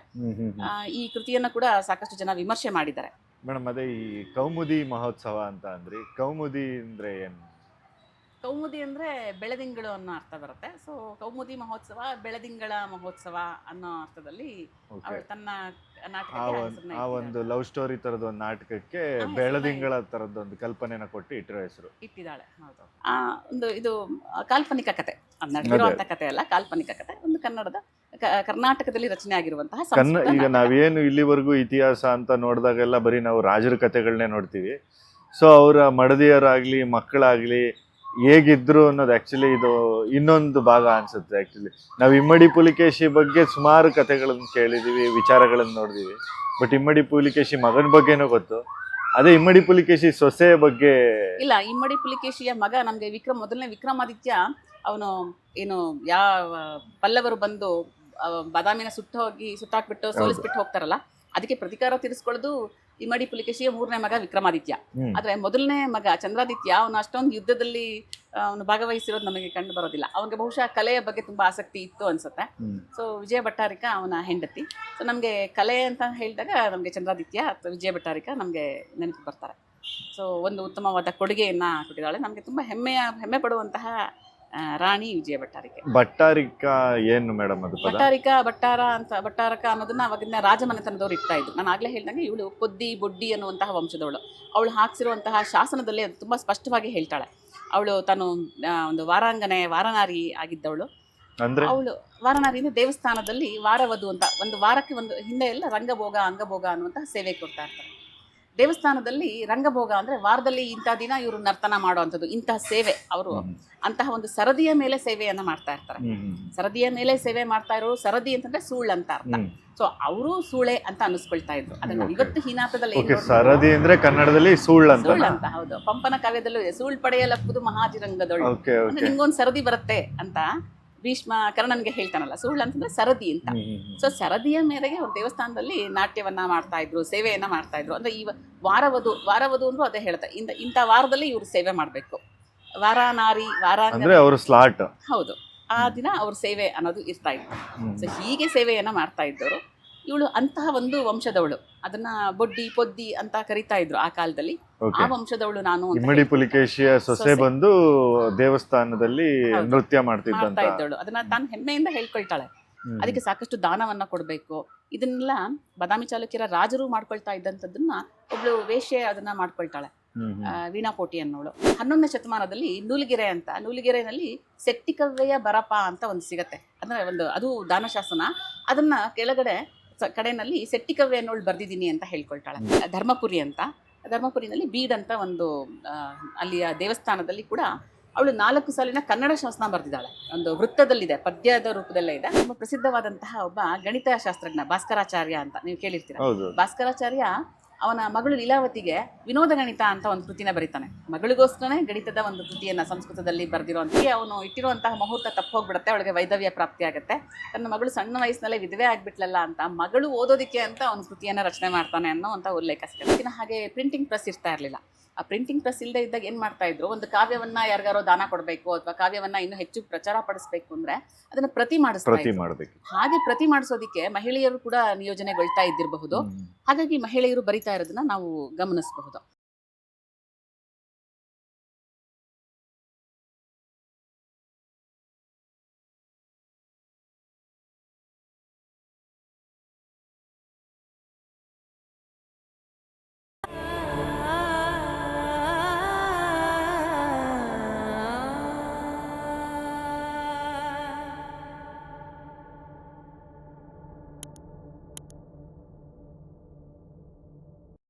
[SPEAKER 1] ಆ, ಈ ಕೃತಿಯನ್ನ ಕೂಡ ಸಾಕಷ್ಟು ಜನ ವಿಮರ್ಶೆ ಮಾಡಿದ್ದಾರೆ.
[SPEAKER 2] ಮೇಡಮ್ ಅದೇ ಈ ಕೌಮುದಿ ಮಹೋತ್ಸವ ಅಂತ ಅಂದ್ರೆ ಕೌಮುದಿ ಅಂದ್ರೆ ಏನು?
[SPEAKER 1] ಕೌಮುದಿ ಅಂದ್ರೆ ಬೆಳದಿಂಗಳು ಅನ್ನೋ ಅರ್ಥ ಬರುತ್ತೆ. ಸೊ ಕೌಮುದಿ ಮಹೋತ್ಸವ ಬೆಳದಿಂಗಳ ಮಹೋತ್ಸವ ಅನ್ನೋ ಅರ್ಥದಲ್ಲಿ. ಅವಳು ತನ್ನ
[SPEAKER 2] ಆ ಒಂದು ಲವ್ ಸ್ಟೋರಿ ತರದ ಒಂದು ನಾಟಕಕ್ಕೆ ಬೆಳದಿಂಗಳ ತರದ ಒಂದು ಕಲ್ಪನೆನ ಕೊಟ್ಟು ಇಟ್ಟಿರೋ ಹೆಸರು.
[SPEAKER 1] ಇಟ್ಟಿದ್ದಾಳೆ ಹೌದು. ಆ ಒಂದು ಇದು ಕಾಲ್ಪನಿಕ ಕತೆ. ನಡೆದಿರುವಂತ ಕತೆ ಅಲ್ಲ ಕಾಲ್ಪನಿಕ ಕತೆ. ಒಂದು ಕನ್ನಡದ ಕರ್ನಾಟಕದಲ್ಲಿ ರಚನೆ ಆಗಿರುವಂತಹ
[SPEAKER 2] ಕನ್ನ ಈಗ. ನಾವೇನು ಇಲ್ಲಿವರೆಗೂ ಇತಿಹಾಸ ಅಂತ ನೋಡಿದಾಗೆಲ್ಲ ಬರೀ ನಾವು ರಾಜರ ಕತೆಗಳನ್ನೇ ನೋಡ್ತೀವಿ. ಸೊ ಅವರ ಮಡದಿಯರಾಗ್ಲಿ ಮಕ್ಕಳಾಗ್ಲಿ ಹೇಗಿದ್ರು ಅನ್ನೋದು ಆಕ್ಚುಲಿ ಇದು ಇನ್ನೊಂದು ಭಾಗ ಅನ್ಸುತ್ತೆ ಆ್ಯಕ್ಚುಲಿ ನಾವು ಇಮ್ಮಡಿ ಪುಲಿಕೇಶಿ ಬಗ್ಗೆ ಸುಮಾರು ಕಥೆಗಳನ್ನು ಕೇಳಿದ್ದೀವಿ ವಿಚಾರಗಳನ್ನು ನೋಡಿದೀವಿ. ಬಟ್ ಇಮ್ಮಡಿ ಪುಲಿಕೇಶಿ ಮಗನ ಬಗ್ಗೆನೂ ಗೊತ್ತು. ಅದೇ ಇಮ್ಮಡಿ ಪುಲಿಕೇಶಿ ಸೊಸೆ ಬಗ್ಗೆ
[SPEAKER 1] ಇಲ್ಲ ಇಮ್ಮಡಿ ಪುಲಿಕೇಶಿಯ ಮಗ ನಮ್ಗೆ ವಿಕ್ರಮ್ ಮೊದಲನೇ ವಿಕ್ರಮಾದಿತ್ಯ ಅವನು ಏನು ಯಾವ ಪಲ್ಲವರು ಬಂದು ಬಾದಾಮಿನ ಸುಟ್ಟು ಹೋಗಿ ಸುಟ್ಟಾಕ್ಬಿಟ್ಟು ಸೋಲಿಸ್ಬಿಟ್ಟು ಹೋಗ್ತಾರಲ್ಲ? ಅದಕ್ಕೆ ಪ್ರತಿಕಾರ ತೀರಿಸ್ಕೊಳ್ಳೋದು ಇಮ್ಮಡಿ ಪುಲಿಕೇಶಿಯ ಮೂರನೇ ಮಗ ವಿಕ್ರಮಾದಿತ್ಯ. ಆದರೆ ಮೊದಲನೇ ಮಗ ಚಂದ್ರಾದಿತ್ಯ ಅವನು ಅಷ್ಟೊಂದು ಯುದ್ಧದಲ್ಲಿ ಅವನು ಭಾಗವಹಿಸಿರೋದು ನಮಗೆ ಕಂಡು ಬರೋದಿಲ್ಲ. ಅವನಿಗೆ ಬಹುಶಃ ಕಲೆಯ ಬಗ್ಗೆ ತುಂಬಾ ಆಸಕ್ತಿ ಇತ್ತು ಅನ್ಸುತ್ತೆ. ಸೊ ವಿಜಯ ಭಟ್ಟಾರಿಕ ಅವನ ಹೆಂಡತಿ. ಸೊ ನಮಗೆ ಕಲೆ ಅಂತ ಹೇಳಿದಾಗ ನಮಗೆ ಚಂದ್ರಾದಿತ್ಯ ಅಥವಾ ವಿಜಯ ಭಟ್ಟಾರಿಕ ನಮಗೆ ನೆನಪು ಬರ್ತಾರೆ. ಸೊ ಒಂದು ಉತ್ತಮವಾದ ಕೊಡುಗೆಯನ್ನ ಕೊಟ್ಟಿದ್ದಾಳೆ. ನಮಗೆ ತುಂಬಾ ಹೆಮ್ಮೆಯ ಹೆಮ್ಮೆ ಪಡುವಂತಹ ರಾಣಿ ವಿಜಯ ಭಟ್ಟಾರಿಕೆ.
[SPEAKER 2] ಭಟ್ಟಾರಿಕ ಏನು ಮೇಡಮ್ ಅದು ಪದ?
[SPEAKER 1] ಭಟ್ಟಾರಿಕ ಭಟ್ಟಾರ ಅಂತ ಭಟ್ಟಾರಕ ಅನ್ನೋದನ್ನ ಅವಾಗಿನ ರಾಜಮನೆತನದವ್ರು ಇರ್ತಾ ಇದ್ರು. ನಾನು ಆಗ್ಲೇ ಹೇಳಿದಂಗೆ ಇವಳು ಕೊದ್ದಿ ಬೊಡ್ಡಿ ಅನ್ನುವಂತಹ ವಂಶದವಳು. ಅವಳು ಹಾಕ್ಸಿರುವಂತಹ ಶಾಸನದಲ್ಲಿ ಅದು ತುಂಬಾ ಸ್ಪಷ್ಟವಾಗಿ ಹೇಳ್ತಾಳೆ. ಅವಳು ತಾನು ಆ, ಒಂದು ವಾರಾಂಗನೆ ವಾರನಾರಿ ಆಗಿದ್ದವಳು.
[SPEAKER 2] ಅಂದ್ರೆ?
[SPEAKER 1] ಅವಳು ವಾರನಾರಿ ಅಂದ್ರೆ ದೇವಸ್ಥಾನದಲ್ಲಿ ವಾರವಧು ಅಂತ ಒಂದು ವಾರಕ್ಕೆ ಒಂದು ಹಿಂದೆ ಎಲ್ಲ ರಂಗಭೋಗ ಅಂಗಭೋಗ ಅನ್ನುವಂತಹ ಸೇವೆ ಕೊಡ್ತಾ ಇರ್ತಾರೆ. ದೇವಸ್ಥಾನದಲ್ಲಿ ರಂಗಭೋಗ ಅಂದ್ರೆ ವಾರದಲ್ಲಿ ಇಂಥ ದಿನ ಇವರು ನರ್ತನ ಮಾಡುವಂಥದ್ದು ಇಂತಹ ಸೇವೆ ಅವರು. ಅಂತಹ ಒಂದು ಸರದಿಯ ಮೇಲೆ ಸೇವೆಯನ್ನ ಮಾಡ್ತಾ ಇರ್ತಾರೆ. ಸರದಿಯ ಮೇಲೆ ಸೇವೆ ಮಾಡ್ತಾ ಇರೋರು ಸರದಿ ಅಂತಂದ್ರೆ ಸುಳ್ಳು ಅಂತ ಅರ್ಥ. ಸೊ ಅವರು ಸೂಳೆ ಅಂತ ಅನಿಸ್ಕೊಳ್ತಾ ಇದ್ರು. ಅದನ್ನ ಇವತ್ತು ಹೀನಾಥದಲ್ಲಿ
[SPEAKER 2] ಸರದಿ ಅಂದ್ರೆ ಕನ್ನಡದಲ್ಲಿ ಸುಳ್ಳು ಅಂತ.
[SPEAKER 1] ಅಂತ ಹೌದು. ಪಂಪನ ಕಾವ್ಯದಲ್ಲೂ ಸೂಳ್ ಸುಳ್ಳು ಪಡೆಯಲಪ್ಪುದು ಮಹಾಜಿರಂಗದೊಳು ನಿಮ್ಗೊಂದು ಸರದಿ ಬರುತ್ತೆ ಅಂತ. ಭೀಷ್ಮ ಕರ್ಣನ್ಗೆ ಹೇಳ್ತಾನಲ್ಲ ಸುಳ್ಳು ಅಂತಂದ್ರೆ ಸರದಿ ಅಂತ. ಸೊ ಸರದಿಯ ಮೇರೆಗೆ ಅವ್ರು ದೇವಸ್ಥಾನದಲ್ಲಿ ನಾಟ್ಯವನ್ನ ಮಾಡ್ತಾ ಇದ್ರು ಸೇವೆಯನ್ನ ಮಾಡ್ತಾ ಇದ್ರು. ಅಂದ್ರೆ ಈ ವಾರವಧು ವಾರವಧು ಅಂದ್ರೂ ಅದೇ ಹೇಳ್ತಾ ಇಂದ ಇಂಥ ವಾರದಲ್ಲಿ ಇವ್ರು ಸೇವೆ ಮಾಡಬೇಕು. ವಾರ ನಾರಿ ವಾರಾಂಗ ಹೌದು. ಆ ದಿನ ಅವ್ರ ಸೇವೆ ಅನ್ನೋದು ಇರ್ತಾ ಇತ್ತು. ಸೊ ಹೀಗೆ ಸೇವೆಯನ್ನ ಮಾಡ್ತಾ ಇದ್ದವರು. ಇವಳು ಅಂತಹ ಒಂದು ವಂಶದವಳು. ಅದನ್ನ ಬೊಡ್ಡಿ ಪೊದ್ದಿ ಅಂತ ಕರಿತಾ ಇದ್ರು ಆ ಕಾಲದಲ್ಲಿ. ಆ ವಂಶದವಳು ನಾನು ಅಂತ
[SPEAKER 2] ಇಮ್ಮಡಿ ಪುಲಿಕೇಶಿಯ ಸೊಸೆ. ಬಂದು ದೇವಸ್ಥಾನದಲ್ಲಿ ನೃತ್ಯ ಮಾಡ್ತಿದ್ದಳು
[SPEAKER 1] ಮಾಡ್ತಾ ಅದನ್ನ ತಾನು ಹೆಮ್ಮೆಯಿಂದ ಹೇಳ್ಕೊಳ್ತಾಳೆ. ಅದಕ್ಕೆ ಸಾಕಷ್ಟು ದಾನವನ್ನ ಕೊಡಬೇಕು. ಇದನ್ನೆಲ್ಲ ಬಾದಾಮಿ ಚಾಲುಕ್ಯರ ರಾಜರು ಮಾಡ್ಕೊಳ್ತಾ ಇದ್ದಂಥದ್ದನ್ನ ಒಬ್ಳು ವೇಶ್ಯೆ ಅದನ್ನ ಮಾಡ್ಕೊಳ್ತಾಳೆ. ವೀಣಾಪೋಟಿ ಅನ್ನೋಳು. ಹನ್ನೊಂದನೇ ಶತಮಾನದಲ್ಲಿ ನೂಲಿಗೆರೆ ಅಂತ ನೂಲಿಗೆರೆನಲ್ಲಿ ಸೆಟ್ಟಿಕವ್ವೆಯ ಬರಪ ಅಂತ ಒಂದು ಸಿಗತ್ತೆ. ಅಂದ್ರೆ ಒಂದು ಅದು ದಾನಶಾಸನ. ಅದನ್ನ ಕೆಳಗಡೆ ಕಡೆನಲ್ಲಿ ಸೆಟ್ಟಿಕವ್ವೆ ಅನ್ನೋಳು ಬರ್ದಿದ್ದೀನಿ ಅಂತ ಹೇಳ್ಕೊಳ್ತಾಳೆ. ಧರ್ಮಪುರಿ ಅಂತ. ಧರ್ಮಪುರಿನಲ್ಲಿ ಬೀಡ್ ಅಂತ ಒಂದು ಅಲ್ಲಿಯ ದೇವಸ್ಥಾನದಲ್ಲಿ ಕೂಡ ಅವಳು ನಾಲ್ಕು ಸಾಲಿನ ಕನ್ನಡ ಶಾಸ್ತ್ರ ಬರೆದಿದ್ದಾಳೆ. ಒಂದು ವೃತ್ತದಲ್ಲಿದೆ ಪದ್ಯದ ರೂಪದಲ್ಲೇ ಇದೆ. ತುಂಬಾ ಪ್ರಸಿದ್ಧವಾದಂತಹ ಒಬ್ಬ ಗಣಿತ ಶಾಸ್ತ್ರಜ್ಞ ಭಾಸ್ಕರಾಚಾರ್ಯ ಅಂತ ನೀವು ಕೇಳಿರ್ತೀರ. ಭಾಸ್ಕರಾಚಾರ್ಯ ಅವನ ಮಗಳು ಲೀಲಾವತಿಗೆ ವಿನೋದ ಗಣಿತ ಅಂತ ಒಂದು ಕೃತಿನ ಬರೀತಾನೆ. ಮಗಳಿಗೋಸ್ಕರನೇ ಗಣಿತದ ಒಂದು ಕೃತಿಯನ್ನ ಸಂಸ್ಕೃತದಲ್ಲಿ ಬರೆದಿರುವಂತಹ ಅವನು ಇಟ್ಟಿರುವಂತಹ ಮುಹೂರ್ತ ತಪ್ಪು ಹೋಗ್ಬಿಡುತ್ತೆ, ಅವಳಿಗೆ ವೈದವ್ಯ ಪ್ರಾಪ್ತಿ ಆಗುತ್ತೆ. ತನ್ನ ಮಗಳು ಸಣ್ಣ ವಯಸ್ಸಿನಲ್ಲೇ ವಿಧವೆ ಆಗಿಬಿಟ್ಲಲ್ಲ ಅಂತ ಮಗಳು ಓದೋದಕ್ಕೆ ಅಂತ ಅವನ ಕೃತಿಯನ್ನ ರಚನೆ ಮಾಡ್ತಾನೆ ಅನ್ನೋ ಅಂತ ಉಲ್ಲೇಖ ಸಿಗುತ್ತೆ. ಹಾಗೆ ಪ್ರಿಂಟಿಂಗ್ ಪ್ರೆಸ್ ಇರ್ತಾ ಇರಲಿಲ್ಲ. ಆ ಪ್ರಿಂಟಿಂಗ್ ಪ್ರೆಸ್ ಇಲ್ಲದೆ ಇದ್ದಾಗ ಏನು ಮಾಡ್ತಾ ಇದ್ರು? ಒಂದು ಕಾವ್ಯವನ್ನ ಯಾರಿಗಾರೋ ದಾನ ಕೊಡಬೇಕು ಅಥವಾ ಕಾವ್ಯವನ್ನ ಇನ್ನೂ ಹೆಚ್ಚು ಪ್ರಚಾರ ಪಡಿಸ್ಬೇಕು ಅಂದ್ರೆ ಅದನ್ನು ಪ್ರತಿ
[SPEAKER 2] ಪ್ರತಿ. ಮಾಡ್ಬೇಕು.
[SPEAKER 1] ಹಾಗೆ ಪ್ರತಿ ಮಾಡಿಸೋದಕ್ಕೆ ಮಹಿಳೆಯರು ಕೂಡ ನಿಯೋಜನೆಗೊಳ್ತಾ ಇದ್ದಿರಬಹುದು. ಹಾಗಾಗಿ ಮಹಿಳೆಯರು ಬರಿತಾ ಇರೋದನ್ನ ನಾವು ಗಮನಿಸಬಹುದು.